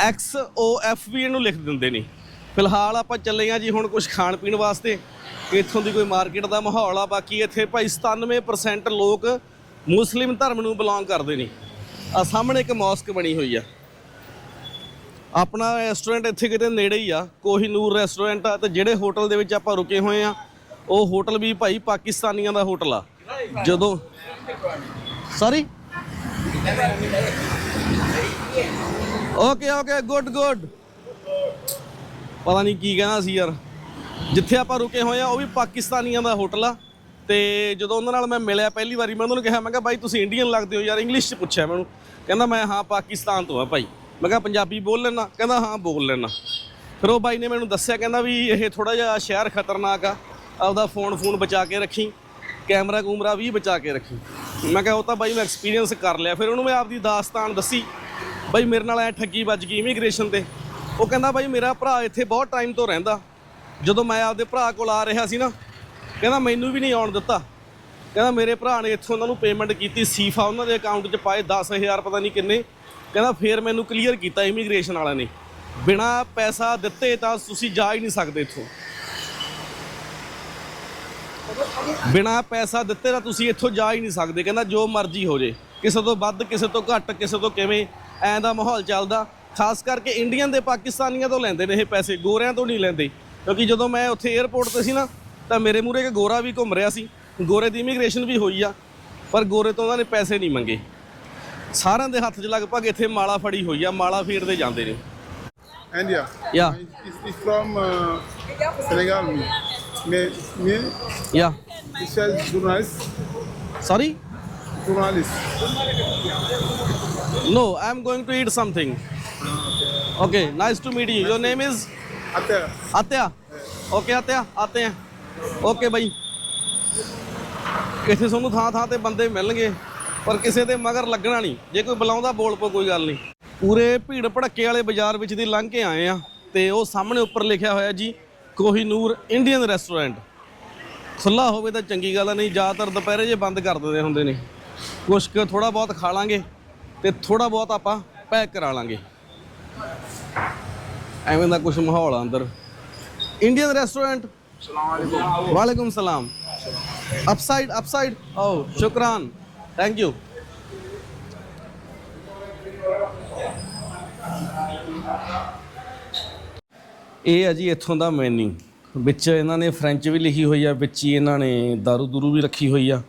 ਐਕਸ ਓ ਐਫ ਵੀ ਇਹਨੂੰ ਲਿਖ ਦਿੰਦੇ ਨੇ। ਫਿਲਹਾਲ ਆਪਾਂ ਚੱਲੇ ਆ ਜੀ ਹੁਣ ਕੁਝ ਖਾਣ ਪੀਣ ਵਾਸਤੇ। ਇੱਥੋਂ ਦੀ ਕੋਈ ਮਾਰਕੀਟ ਦਾ ਮਾਹੌਲ ਆ, ਬਾਕੀ ਇੱਥੇ ਭਾਈ 97% ਲੋਕ ਮੁਸਲਿਮ ਧਰਮ ਨੂੰ ਬਿਲੋਂਗ ਕਰਦੇ ਨੇ। ਆ ਸਾਹਮਣੇ ਇੱਕ ਮੌਸਕ ਬਣੀ ਹੋਈ ਆ। ਆਪਣਾ ਰੈਸਟੋਰੈਂਟ ਇੱਥੇ ਕਿਤੇ ਨੇੜੇ ਹੀ ਆ, ਕੋਹੀਨੂਰ ਰੈਸਟੋਰੈਂਟ ਆ, ਤੇ ਜਿਹੜੇ ਹੋਟਲ ਦੇ ਵਿੱਚ ਆਪਾਂ ਰੁਕੇ ਹੋਏ ਆ, ਉਹ ਹੋਟਲ ਵੀ ਭਾਈ ਪਾਕਿਸਤਾਨੀਆਂ ਦਾ ਹੋਟਲ ਆ। ਜਦੋਂ sorry okay okay good good ਪਤਾ ਨਹੀਂ ਕੀ ਕਹਿਣਾ ਸੀ ਯਾਰ। ਜਿੱਥੇ ਆਪਾਂ ਰੁਕੇ ਹੋਏ ਆ, ਉਹ ਵੀ ਪਾਕਿਸਤਾਨੀਆਂ ਦਾ ਹੋਟਲ ਆ। ਤੇ ਜਦੋਂ ਉਹਨਾਂ ਨਾਲ ਮੈਂ ਮਿਲਿਆ ਪਹਿਲੀ ਵਾਰੀ, ਮੈਂ ਉਹਨਾਂ ਨੂੰ ਕਿਹਾ, ਮੈਂ ਕਿਹਾ, ਬਾਈ, ਤੁਸੀਂ ਇੰਡੀਅਨ ਲੱਗਦੇ ਹੋ ਯਾਰ ਇੰਗਲਿਸ਼ ਚ ਪੁੱਛਿਆ ਮੈਨੂੰ। ਕਹਿੰਦਾ, ਮੈਂ, ਹਾਂ, ਪਾਕਿਸਤਾਨ ਤੋਂ ਆ ਭਾਈ। ਮੈਂ ਕਿਹਾ, ਪੰਜਾਬੀ ਬੋਲ ਲੈਣਾ ਕਹਿੰਦਾ, ਹਾਂ, ਬੋਲ ਲੈਣਾ ਫਿਰ ਉਹ ਬਾਈ ਨੇ ਮੈਨੂੰ ਦੱਸਿਆ, ਕਹਿੰਦਾ ਵੀ ਇਹ ਥੋੜਾ ਜਿਹਾ ਸ਼ਹਿਰ ਖਤਰਨਾਕ ਆ। ਆਪਦਾ ਫੋਨ ਫੋਨ ਬਚਾ ਕੇ ਰੱਖੀ, ਕੈਮਰਾ ਕੂਮਰਾ ਵੀ ਬਚਾ ਕੇ ਰੱਖੀ। ਮੈਂ ਕਿਹਾ, ਉਹ ਤਾਂ ਬਾਈ ਮੈਂ ਐਕਸਪੀਰੀਅੰਸ ਕਰ ਲਿਆ। ਫਿਰ ਉਹਨੂੰ ਮੈਂ ਆਪਦੀ ਦਾਸਤਾਨ ਦੱਸੀ। ਬਾਈ ਮੇਰੇ ਨਾਲ ਐ ਠੱਗੀ ਵੱਜ ਗਈ ਇਮੀਗ੍ਰੇਸ਼ਨ ਤੇ। ਉਹ ਕਹਿੰਦਾ ਬਾਈ ਮੇਰਾ ਭਰਾ ਇੱਥੇ ਬਹੁਤ ਟਾਈਮ ਤੋਂ ਰਹਿੰਦਾ। ਜਦੋਂ ਮੈਂ ਆਪਦੇ ਭਰਾ ਕੋਲ ਆ ਰਿਹਾ ਸੀ ਨਾ, ਕਹਿੰਦਾ ਮੈਨੂੰ ਵੀ ਨਹੀਂ ਆਉਣ ਦਿੱਤਾ। ਕਹਿੰਦਾ ਮੇਰੇ ਭਰਾ ਨੇ ਇੱਥੋਂ ਉਹਨਾਂ ਨੂੰ ਪੇਮੈਂਟ ਕੀਤੀ, ਸੀਫਾ ਉਹਨਾਂ ਦੇ ਅਕਾਊਂਟ 'ਚ ਪਾਏ 10000 ਪਤਾ ਨਹੀਂ ਕਿੰਨੇ। ਕਹਿੰਦਾ ਫੇਰ ਮੈਨੂੰ ਕਲੀਅਰ ਕੀਤਾ ਇਮੀਗ੍ਰੇਸ਼ਨ ਵਾਲਿਆਂ ਨੇ। ਬਿਨਾ ਪੈਸਾ ਦਿੱਤੇ ਤਾਂ ਤੁਸੀਂ ਜਾ ਹੀ ਨਹੀਂ ਸਕਦੇ ਇੱਥੋਂ। ਬਿਨਾ ਪੈਸਾ ਦਿੱਤੇ ਤਾਂ ਤੁਸੀਂ ਇੱਥੋਂ ਜਾ ਹੀ ਨਹੀਂ ਸਕਦੇ। ਕਹਿੰਦਾ ਜੋ ਮਰਜ਼ੀ ਹੋ ਜੇ। ਕਿਸੇ ਤੋਂ ਵੱਧ, ਕਿਸੇ ਤੋਂ ਘੱਟ, ਕਿਸੇ ਤੋਂ ਕਿਵੇਂ ਐਂ ਦਾ ਮਾਹੌਲ ਚੱਲਦਾ ਖਾਸ ਕਰਕੇ ਇੰਡੀਅਨ ਦੇ ਪਾਕਿਸਤਾਨੀਆਂ ਤੋਂ ਲੈਂਦੇ ਨੇ ਇਹ ਪੈਸੇ ਗੋਰਿਆਂ ਤੋਂ ਨਹੀਂ ਲੈਂਦੇ ਕਿਉਂਕਿ ਜਦੋਂ ਮੈਂ ਉੱਥੇ 에ਅਰਪੋਰਟ ਤੇ ਸੀ ਨਾ ਤਾਂ ਮੇਰੇ ਮੂਹਰੇ ਇੱਕ ਗੋਰਾ ਵੀ ਘੁੰਮ ਰਿਹਾ ਸੀ ਗੋਰੇ ਦੀ ਇਮੀਗ੍ਰੇਸ਼ਨ ਵੀ ਹੋਈ ਆ ਪਰ ਗੋਰੇ ਤੋਂ ਉਹਨਾਂ ਨੇ ਪੈਸੇ ਨਹੀਂ ਮੰਗੇ ਸਾਰਿਆਂ ਦੇ ਹੱਥ 'ਚ ਲਗਭਗ ਇੱਥੇ ਮਾਲਾ ਫੜੀ ਹੋਈ ਆ ਮਾਲਾ ਫੇਰਦੇ ਜਾਂਦੇ ਨੇ India. Yeah. It's, it's from uh, Senegal. Me, me, me yeah it says journalist. Sorry Journalist. No, I'm going to eat something. Okay, nice to meet you. Your name is Atta. Atya. Okay, Atya, ਆਤੇ हैं. Okay ਭਾਈ. ਇੱਥੇ ਤੁਹਾਨੂੰ ਥਾਂ ਥਾਂ ਤੇ ਬੰਦੇ ਮਿਲਣਗੇ ਪਰ ਕਿਸੇ ਦੇ ਮਗਰ ਲੱਗਣਾ ਨਹੀਂ ਜੇ ਕੋਈ ਬੁਲਾਉਂਦਾ ਬੋਲ ਪੋ ਕੋਈ ਗੱਲ ਨਹੀਂ ਪੂਰੇ ਭੀੜ ਭੜੱਕੇ ਵਾਲੇ ਬਾਜ਼ਾਰ ਵਿੱਚ ਦੀ ਲੰਘ ਕੇ ਆਏ ਆ ਤੇ ਉਹ ਸਾਹਮਣੇ ਉੱਪਰ ਲਿਖਿਆ ਹੋਇਆ ਜੀ ਕੋਹੀਨੂਰ ਇੰਡੀਅਨ ਰੈਸਟੋਰੈਂਟ ਖੁੱਲਾ ਹੋਵੇ ਤਾਂ ਚੰਗੀ ਗੱਲ ਆ ਨਹੀਂ ਜ਼ਿਆਦਾਤਰ ਦੁਪਹਿਰੇ ਜੇ ਬੰਦ ਕਰ ਦਿੰਦੇ ਹੁੰਦੇ ਨੇ ਕੁਛ ਕੁ ਥੋੜਾ ਬਹੁਤ ਖਾ ਲਾਂਗੇ ਤੇ ਥੋੜਾ ਬਹੁਤ ਆਪਾਂ ਪੈਕ ਕਰਾ ਲਾਂਗੇ। ਐਵੇਂ ਦਾ ਕੁਝ ਮਾਹੌਲ ਆ ਅੰਦਰ। ਇੰਡੀਅਨ ਰੈਸਟੋਰੈਂਟ ਵਾਲੇਕੁਮ ਸਲਾਮ। ਅਪਸਾਈਡ ਅਪਸਾਈਡ ਓ ਸ਼ੁਕਰਾਨ। ਥੈਂਕ ਯੂ ਇਹ ਹੈ ਜੀ ਇੱਥੋਂ ਦਾ ਮੈਨੂ ਵਿੱਚ ਇਹਨਾਂ ਨੇ ਫ੍ਰੈਂਚ ਵੀ ਲਿਖੀ ਹੋਈ ਆ, ਵਿੱਚ ਹੀ ਇਹਨਾਂ ਨੇ ਦਾਰੂ ਦੂਰੂ ਵੀ ਰੱਖੀ ਹੋਈ ਆ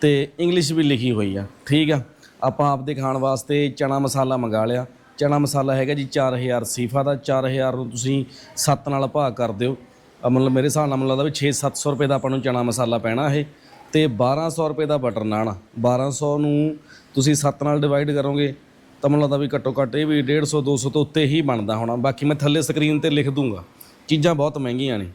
ਤੇ ਇੰਗਲਿਸ਼ ਵੀ ਲਿਖੀ ਹੋਈ ਆ। ਠੀਕ ਆ? ਆਪਾਂ ਆਪਦੇ ਖਾਣ ਵਾਸਤੇ ਚਨਾ ਮਸਾਲਾ ਮੰਗਾ ਲਿਆ। ਚਨਾ ਮਸਾਲਾ ਹੈਗਾ ਜੀ 4000 ਸੀਫਾ ਦਾ। 4000 ਨੂੰ ਤੁਸੀਂ 7 ਨਾਲ ਭਾਗ ਕਰ ਦਿਓ। ਮਤਲਬ ਮੇਰੇ ਹਿਸਾਬ ਨਾਲ ਮੈਨੂੰ ਲੱਗਦਾ ਵੀ 6-700 ਰੁਪਏ ਦਾ ਆਪਾਂ ਨੂੰ ਚਨਾ ਮਸਾਲਾ ਪੈਣਾ ਇਹ। ਤੇ 1200 ਰੁਪਏ ਦਾ ਬਟਰ ਨਾਨ ਆ। 1200 ਨੂੰ ਤੁਸੀਂ 7 ਨਾਲ ਡਿਵਾਈਡ ਕਰੋਗੇ ਤਾਂ ਮੈਨੂੰ ਲੱਗਦਾ ਵੀ ਘੱਟੋ ਘੱਟ ਇਹ ਵੀ 150 200 ਤੋਂ ਉੱਤੇ ਹੀ ਬਣਦਾ ਹੋਣਾ। ਬਾਕੀ ਮੈਂ ਥੱਲੇ ਸਕਰੀਨ ਤੇ ਲਿਖ ਦੂੰਗਾ। ਚੀਜ਼ਾਂ ਬਹੁਤ ਮਹਿੰਗੀਆਂ ਨੇ।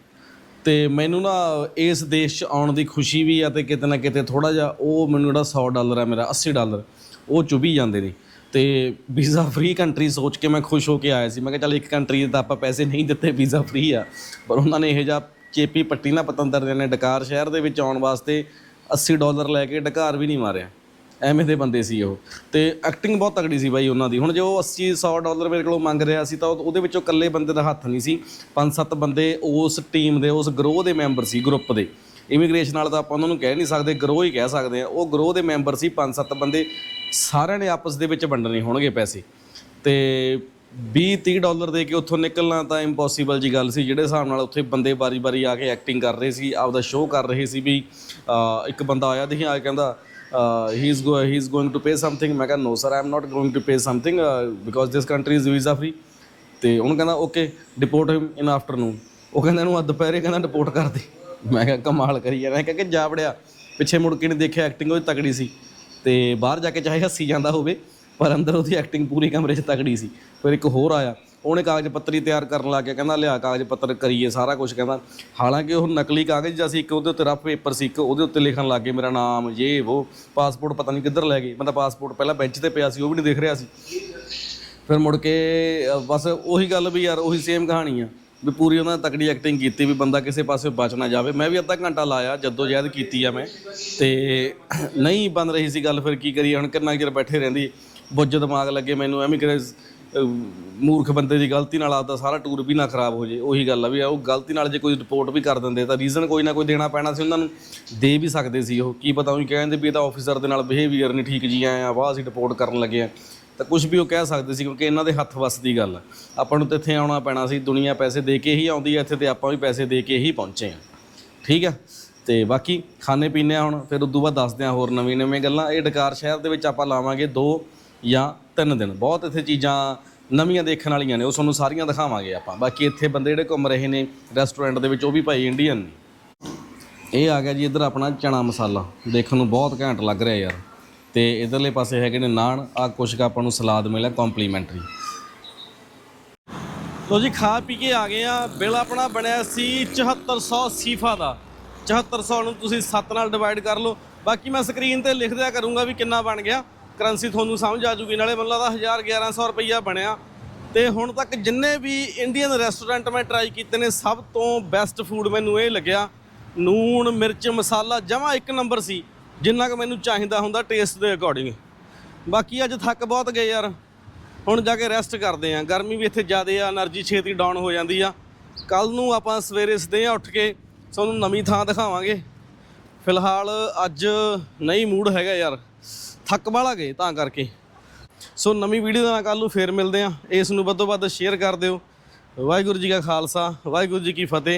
ਤੇ ਮੈਨੂੰ ਨਾ ਇਸ ਦੇਸ਼ 'ਚ ਆਉਣ ਦੀ ਖੁਸ਼ੀ ਵੀ ਆ ਤੇ ਕਿਤੇ ਨਾ ਕਿਤੇ ਥੋੜਾ ਜਿਹਾ ਉਹ ਮੈਨੂੰ ਜਿਹੜਾ 100 ਡਾਲਰ ਆ ਮੇਰਾ 80 ਡਾਲਰ ਉਹ ਚੁਭੀ ਜਾਂਦੇ ਨੇ। ਤੇ ਵੀਜ਼ਾ ਫ੍ਰੀ ਕੰਟਰੀ ਸੋਚ ਕੇ ਮੈਂ ਖੁਸ਼ ਹੋ ਕੇ ਆਇਆ ਸੀ। ਮੈਂ ਕਿਹਾ ਚੱਲ ਇੱਕ ਕੰਟਰੀ ਦੇ ਤਾਂ ਆਪਾਂ ਪੈਸੇ ਨਹੀਂ ਦਿੱਤੇ ਵੀਜ਼ਾ ਫ੍ਰੀ ਆ। ਪਰ ਉਹਨਾਂ ਨੇ ਇਹ ਜਿਹਾ ਚੇਪੀ ਪੱਟੀ ਨਾ ਪਤੰਦਰ ਨੇ ਡਕਾਰ ਸ਼ਹਿਰ ਦੇ ਵਿੱਚ ਆਉਣ ਵਾਸਤੇ 80 ਡਾਲਰ ਲੈ ਕੇ ਡਕਾਰ ਵੀ ਨਹੀਂ ਮਾਰਿਆ। ਐਵੇਂ ਦੇ ਬੰਦੇ ਸੀ ਉਹ। ਤੇ ਐਕਟਿੰਗ ਬਹੁਤ ਤਗੜੀ ਸੀ ਬਾਈ ਉਹਨਾਂ ਦੀ। ਹੁਣ ਜੇ ਉਹ 80 100 ਡਾਲਰ ਮੇਰੇ ਕੋਲੋਂ ਮੰਗ ਰਿਹਾ ਸੀ ਤਾਂ ਉਹਦੇ ਵਿੱਚੋਂ ਇਕੱਲੇ ਬੰਦੇ ਦਾ ਹੱਥ ਨਹੀਂ ਸੀ। ਪੰਜ ਸੱਤ ਬੰਦੇ ਉਸ ਟੀਮ ਦੇ, ਉਸ ਗਰੋਹ ਦੇ ਮੈਂਬਰ ਸੀ ਗਰੁੱਪ ਦੇ। ਇਮੀਗ੍ਰੇਸ਼ਨ ਨਾਲ ਤਾਂ ਆਪਾਂ ਉਹਨਾਂ ਨੂੰ ਕਹਿ ਨਹੀਂ ਸਕਦੇ ਗਰੋਹ ਹੀ ਕਹਿ ਸਕਦੇ ਆ। ਉਹ ਗਰੋਹ ਦੇ ਮੈਂਬਰ ਸੀ, ਪੰਜ ਸੱਤ ਬੰਦੇ। ਸਾਰਿਆਂ ਨੇ ਆਪਸ ਦੇ ਵਿੱਚ ਵੰਡਣੇ ਹੋਣਗੇ ਪੈਸੇ। ਤੇ 20 30 ਡਾਲਰ ਦੇ ਕੇ ਉੱਥੋਂ ਨਿਕਲਣਾ ਤਾਂ ਇੰਪੋਸੀਬਲ ਜੀ ਗੱਲ ਸੀ। ਜਿਹੜੇ ਹਿਸਾਬ ਨਾਲ ਉੱਥੇ ਬੰਦੇ ਬਾਰੀ-ਬਾਰੀ ਆ ਕੇ ਐਕਟਿੰਗ ਕਰ ਰਹੇ ਸੀ, ਆਪਦਾ ਸ਼ੋਅ ਕਰ ਰਹੇ ਸੀ ਵੀ ਇੱਕ ਬੰਦਾ ਆਇਆ ਦੇਖੀ, ਆ ਕੇ ਕਹਿੰਦਾ he is go he is going to pay something ਮੈਂ ਕਹਿੰਦਾ no sir I am not going to pay something because this country is visa free ਤੇ ਉਹਨੂੰ ਕਹਿੰਦਾ okay deport him in afternoon ਉਹ ਕਹਿੰਦਾ, ਇਹਨੂੰ ਅੱਜ ਦੁਪਹਿਰੇ ਕਹਿੰਦਾ ਡਿਪੋਰਟ ਕਰ ਦੇ। ਮੈਂ ਕਿਹਾ, ਕਮਾਲ ਕਰੀ ਜਾਂਦਾ ਮੈਂ ਕਿਹਾ, ਕਿ ਜਾ ਵੜਿਆ। ਪਿੱਛੇ ਮੁੜ ਕੇ ਨਹੀਂ ਦੇਖਿਆ ਐਕਟਿੰਗ ਉਹਦੀ ਤਕੜੀ ਸੀ। ਤੇ ਬਾਹਰ ਜਾ ਕੇ ਚਾਹੇ ਹੱਸੀ ਜਾਂਦਾ ਹੋਵੇ, ਪਰ ਅੰਦਰ ਉਹਦੀ ਐਕਟਿੰਗ ਪੂਰੀ ਕਮਰੇ 'ਚ ਤਕੜੀ ਸੀ। ਫਿਰ ਇੱਕ ਹੋਰ ਆਇਆ, ਉਹਨੇ ਕਾਗਜ਼ ਪੱਤਰੀ ਤਿਆਰ ਕਰਨ ਲੱਗ ਗਿਆ, ਕਹਿੰਦਾ, ਲਿਆ ਕਾਗਜ਼ ਪੱਤਰ, ਕਰੀਏ ਸਾਰਾ ਕੁਝ ਕਹਿੰਦਾ। ਹਾਲਾਂਕਿ ਉਹ ਨਕਲੀ ਕਾਗਜ਼ ਜਿਹਾ ਸੀ ਇੱਕ ਉਹਦੇ ਉੱਤੇ ਰਫ ਪੇਪਰ ਸੀ, ਇੱਕ ਉਹਦੇ ਉੱਤੇ ਲਿਖਣ ਲੱਗ ਗਏ, ਮੇਰਾ ਨਾਮ ਇਹ ਉਹ ਪਾਸਪੋਰਟ ਪਤਾ ਨਹੀਂ ਕਿੱਧਰ ਲੈ ਗਏ। ਮੈਂ ਤਾਂ ਪਾਸਪੋਰਟ ਪਹਿਲਾਂ ਬੈਂਚ ਤੇ ਪਿਆ ਸੀ, ਉਹ ਵੀ ਨਹੀਂ ਦਿਖ ਰਿਹਾ ਸੀ। ਫਿਰ ਮੁੜ ਕੇ ਬਸ ਉਹੀ ਗੱਲ ਵੀ ਯਾਰ, ਉਹੀ ਸੇਮ ਕਹਾਣੀ ਆ। ਵੀ ਪੂਰੀ ਉਹਨਾਂ ਨੇ ਤਕੜੀ ਐਕਟਿੰਗ ਕੀਤੀ ਵੀ ਬੰਦਾ ਕਿਸੇ ਪਾਸੇ ਬਚ ਨਾ ਜਾਵੇ। ਮੈਂ ਵੀ ਅੱਧਾ ਘੰਟਾ ਲਾਇਆ, ਜਦੋਂ ਜਹਿਦ ਕੀਤੀ ਆ ਮੈਂ। ਤੇ ਨਹੀਂ ਬਣ ਰਹੀ ਸੀ ਗੱਲ, ਫਿਰ ਕੀ ਕਰੀਏ? ਹੁਣ ਕਿੰਨਾ ਚਿਰ ਬੈਠੇ ਰਹਿੰਦੀ। ਬੁੱਝ ਦਿਮਾਗ ਲੱਗੇ ਮੈਨੂੰ, ਐਵੇਂ ਕਿਤੇ ਮੂਰਖ ਬੰਦੇ ਦੀ ਗਲਤੀ ਨਾਲ ਆਪਦਾ ਸਾਰਾ ਟੂਰ ਵੀ ਨਾ ਖਰਾਬ ਹੋ ਜੇ। ਉਹੀ ਗੱਲ ਆ ਵੀ ਉਹ ਗਲਤੀ ਨਾਲ ਜੇ ਕੋਈ ਰਿਪੋਰਟ ਵੀ ਕਰ ਦਿੰਦੇ, ਤਾਂ ਰੀਜ਼ਨ ਕੋਈ ਨਾ ਕੋਈ ਦੇਣਾ ਪੈਣਾ ਸੀ ਉਹਨਾਂ ਨੂੰ। ਦੇ ਵੀ ਸਕਦੇ ਸੀ ਉਹ। ਕੀ ਪਤਾ ਉਹ ਕਹਿੰਦੇ ਵੀ ਇਹ ਤਾਂ ਆਫੀਸਰ ਦੇ ਨਾਲ ਬਿਹੇਵੀਅਰ ਨਹੀਂ ਠੀਕ ਜੀ ਆਏ ਆ, ਵਾਹ ਅਸੀਂ ਰਿਪੋਰਟ ਕਰਨ ਲੱਗੇ ਆ। ਤਾਂ ਕੁਝ ਵੀ ਉਹ ਕਹਿ ਸਕਦੇ ਸੀ ਕਿਉਂਕਿ ਇਹਨਾਂ ਦੇ ਹੱਥ ਵੱਸ ਦੀ ਗੱਲ ਆਪਾਂ ਨੂੰ ਤਾਂ ਇੱਥੇ ਆਉਣਾ ਪੈਣਾ ਸੀ, ਦੁਨੀਆ ਪੈਸੇ ਦੇ ਕੇ ਹੀ ਆਉਂਦੀ ਹੈ ਇੱਥੇ ਤੇ ਆਪਾਂ ਵੀ ਪੈਸੇ ਦੇ ਕੇ ਹੀ ਪਹੁੰਚੇ ਆ। ਠੀਕ ਆ? ਤੇ ਬਾਕੀ ਖਾਣੇ ਪੀਣੇ ਆ ਹੁਣ, ਫਿਰ ਉਦੋਂ ਬਾਅਦ ਦੱਸਦੇ ਆ ਹੋਰ ਨਵੀਂ ਨਵੀਆਂ ਗੱਲਾਂ। ਇਹ ਡਕਾਰ ਸ਼ਹਿਰ ਦੇ ਵਿੱਚ ਆਪਾਂ ਲਾਵਾਂਗੇ 2 ਜਾਂ 3 ਦਿਨ। ਬਹੁਤ ਇੱਥੇ ਚੀਜ਼ਾਂ ਨਵੀਆਂ ਦੇਖਣ ਵਾਲੀਆਂ ਨੇ, ਉਹ ਤੁਹਾਨੂੰ ਸਾਰੀਆਂ ਦਿਖਾਵਾਂਗੇ ਆਪਾਂ। ਬਾਕੀ ਇੱਥੇ ਬੰਦੇ ਜਿਹੜੇ ਘੁੰਮ ਰਹੇ ਨੇ ਰੈਸਟੋਰੈਂਟ ਦੇ ਵਿੱਚ, ਉਹ ਵੀ ਭਾਈ ਇੰਡੀਅਨ ਨੇ। ਇਹ ਆ ਗਿਆ ਜੀ ਇੱਧਰ ਆਪਣਾ ਚਨਾ ਮਸਾਲਾ। ਦੇਖਣ ਨੂੰ ਬਹੁਤ ਘੈਂਟ ਲੱਗ ਰਿਹਾ ਯਾਰ। ਤੇ ਇਧਰਲੇ ਪਾਸੇ ਹੈਗੇ ਨੇ ਨਾਨ। ਆ ਕੁਛ ਕੁ ਆਪਾਂ ਨੂੰ ਸਲਾਦ ਮਿਲਿਆ ਕੰਪਲੀਮੈਂਟਰੀ ਲੋ ਜੀ, ਖਾ ਪੀ ਕੇ ਆ ਗਏ ਆ। ਬਿੱਲ ਆਪਣਾ ਬਣਿਆ ਸੀ 7400 ਸੀਫਾ ਦਾ। 7400 ਨੂੰ ਤੁਸੀਂ 7 ਨਾਲ ਡਿਵਾਈਡ ਕਰ ਲਓ। ਬਾਕੀ ਮੈਂ ਸਕਰੀਨ ਤੇ ਲਿਖ ਦਿਆ ਕਰੂੰਗਾ ਵੀ ਕਿੰਨਾ ਬਣ ਗਿਆ। ਕਰੰਸੀ ਤੁਹਾਨੂੰ ਸਮਝ ਆ ਜੂਗੀ। ਨਾਲੇ ਮੈਨੂੰ ਲੱਗਦਾ 1000 1100 ਰੁਪਈਆ ਬਣਿਆ। ਤੇ ਹੁਣ ਤੱਕ ਜਿੰਨੇ ਵੀ ਇੰਡੀਅਨ ਰੈਸਟੋਰੈਂਟ ਮੈਂ ਟਰਾਈ ਕੀਤੇ ਨੇ, ਸਭ ਤੋਂ ਬੈਸਟ ਫੂਡ ਮੈਨੂੰ ਇਹ ਲੱਗਿਆ। ਨੂਣ, ਮਿਰਚ, ਮਸਾਲਾ, ਜਮਾ ਇੱਕ ਨੰਬਰ ਸੀ। ਜਿੰਨਾ ਕੁ ਮੈਨੂੰ ਚਾਹੀਦਾ ਹੁੰਦਾ ਟੇਸਟ ਦੇ ਅਕੋਰਡਿੰਗ ਬਾਕੀ ਅੱਜ ਥੱਕ ਬਹੁਤ ਗਏ ਯਾਰ। ਹੁਣ ਜਾ ਕੇ ਰੈਸਟ ਕਰਦੇ ਆ। ਗਰਮੀ ਵੀ ਇੱਥੇ ਜ਼ਿਆਦੇ ਆ એનર્ਜੀ ਛੇਤੀ ਡਾਊਨ ਹੋ ਜਾਂਦੀ ਆ। ਕੱਲ ਨੂੰ ਆਪਾਂ ਸਵੇਰੇ ਸਦੇ ਉੱਠ ਕੇ ਤੁਹਾਨੂੰ ਨਵੀਂ ਥਾਂ ਦਿਖਾਵਾਂਗੇ। ਫਿਲਹਾਲ ਅੱਜ ਨਹੀਂ ਮੂਡ ਹੈਗਾ ਯਾਰ। ਥੱਕ ਵਾਲਾ ਗਏ ਤਾਂ ਕਰਕੇ। ਸੋ ਨਵੀਂ ਵੀਡੀਓ ਨਾਲ ਕੱਲ ਨੂੰ ਫੇਰ ਮਿਲਦੇ ਆ। ਇਸ ਨੂੰ ਵੱਧੋ ਵੱਧ ਸ਼ੇਅਰ ਕਰ ਦਿਓ। ਵਾਹਿਗੁਰੂ ਜੀ ਕਾ ਖਾਲਸਾ, ਵਾਹਿਗੁਰੂ ਜੀ ਕੀ ਫਤਿਹ।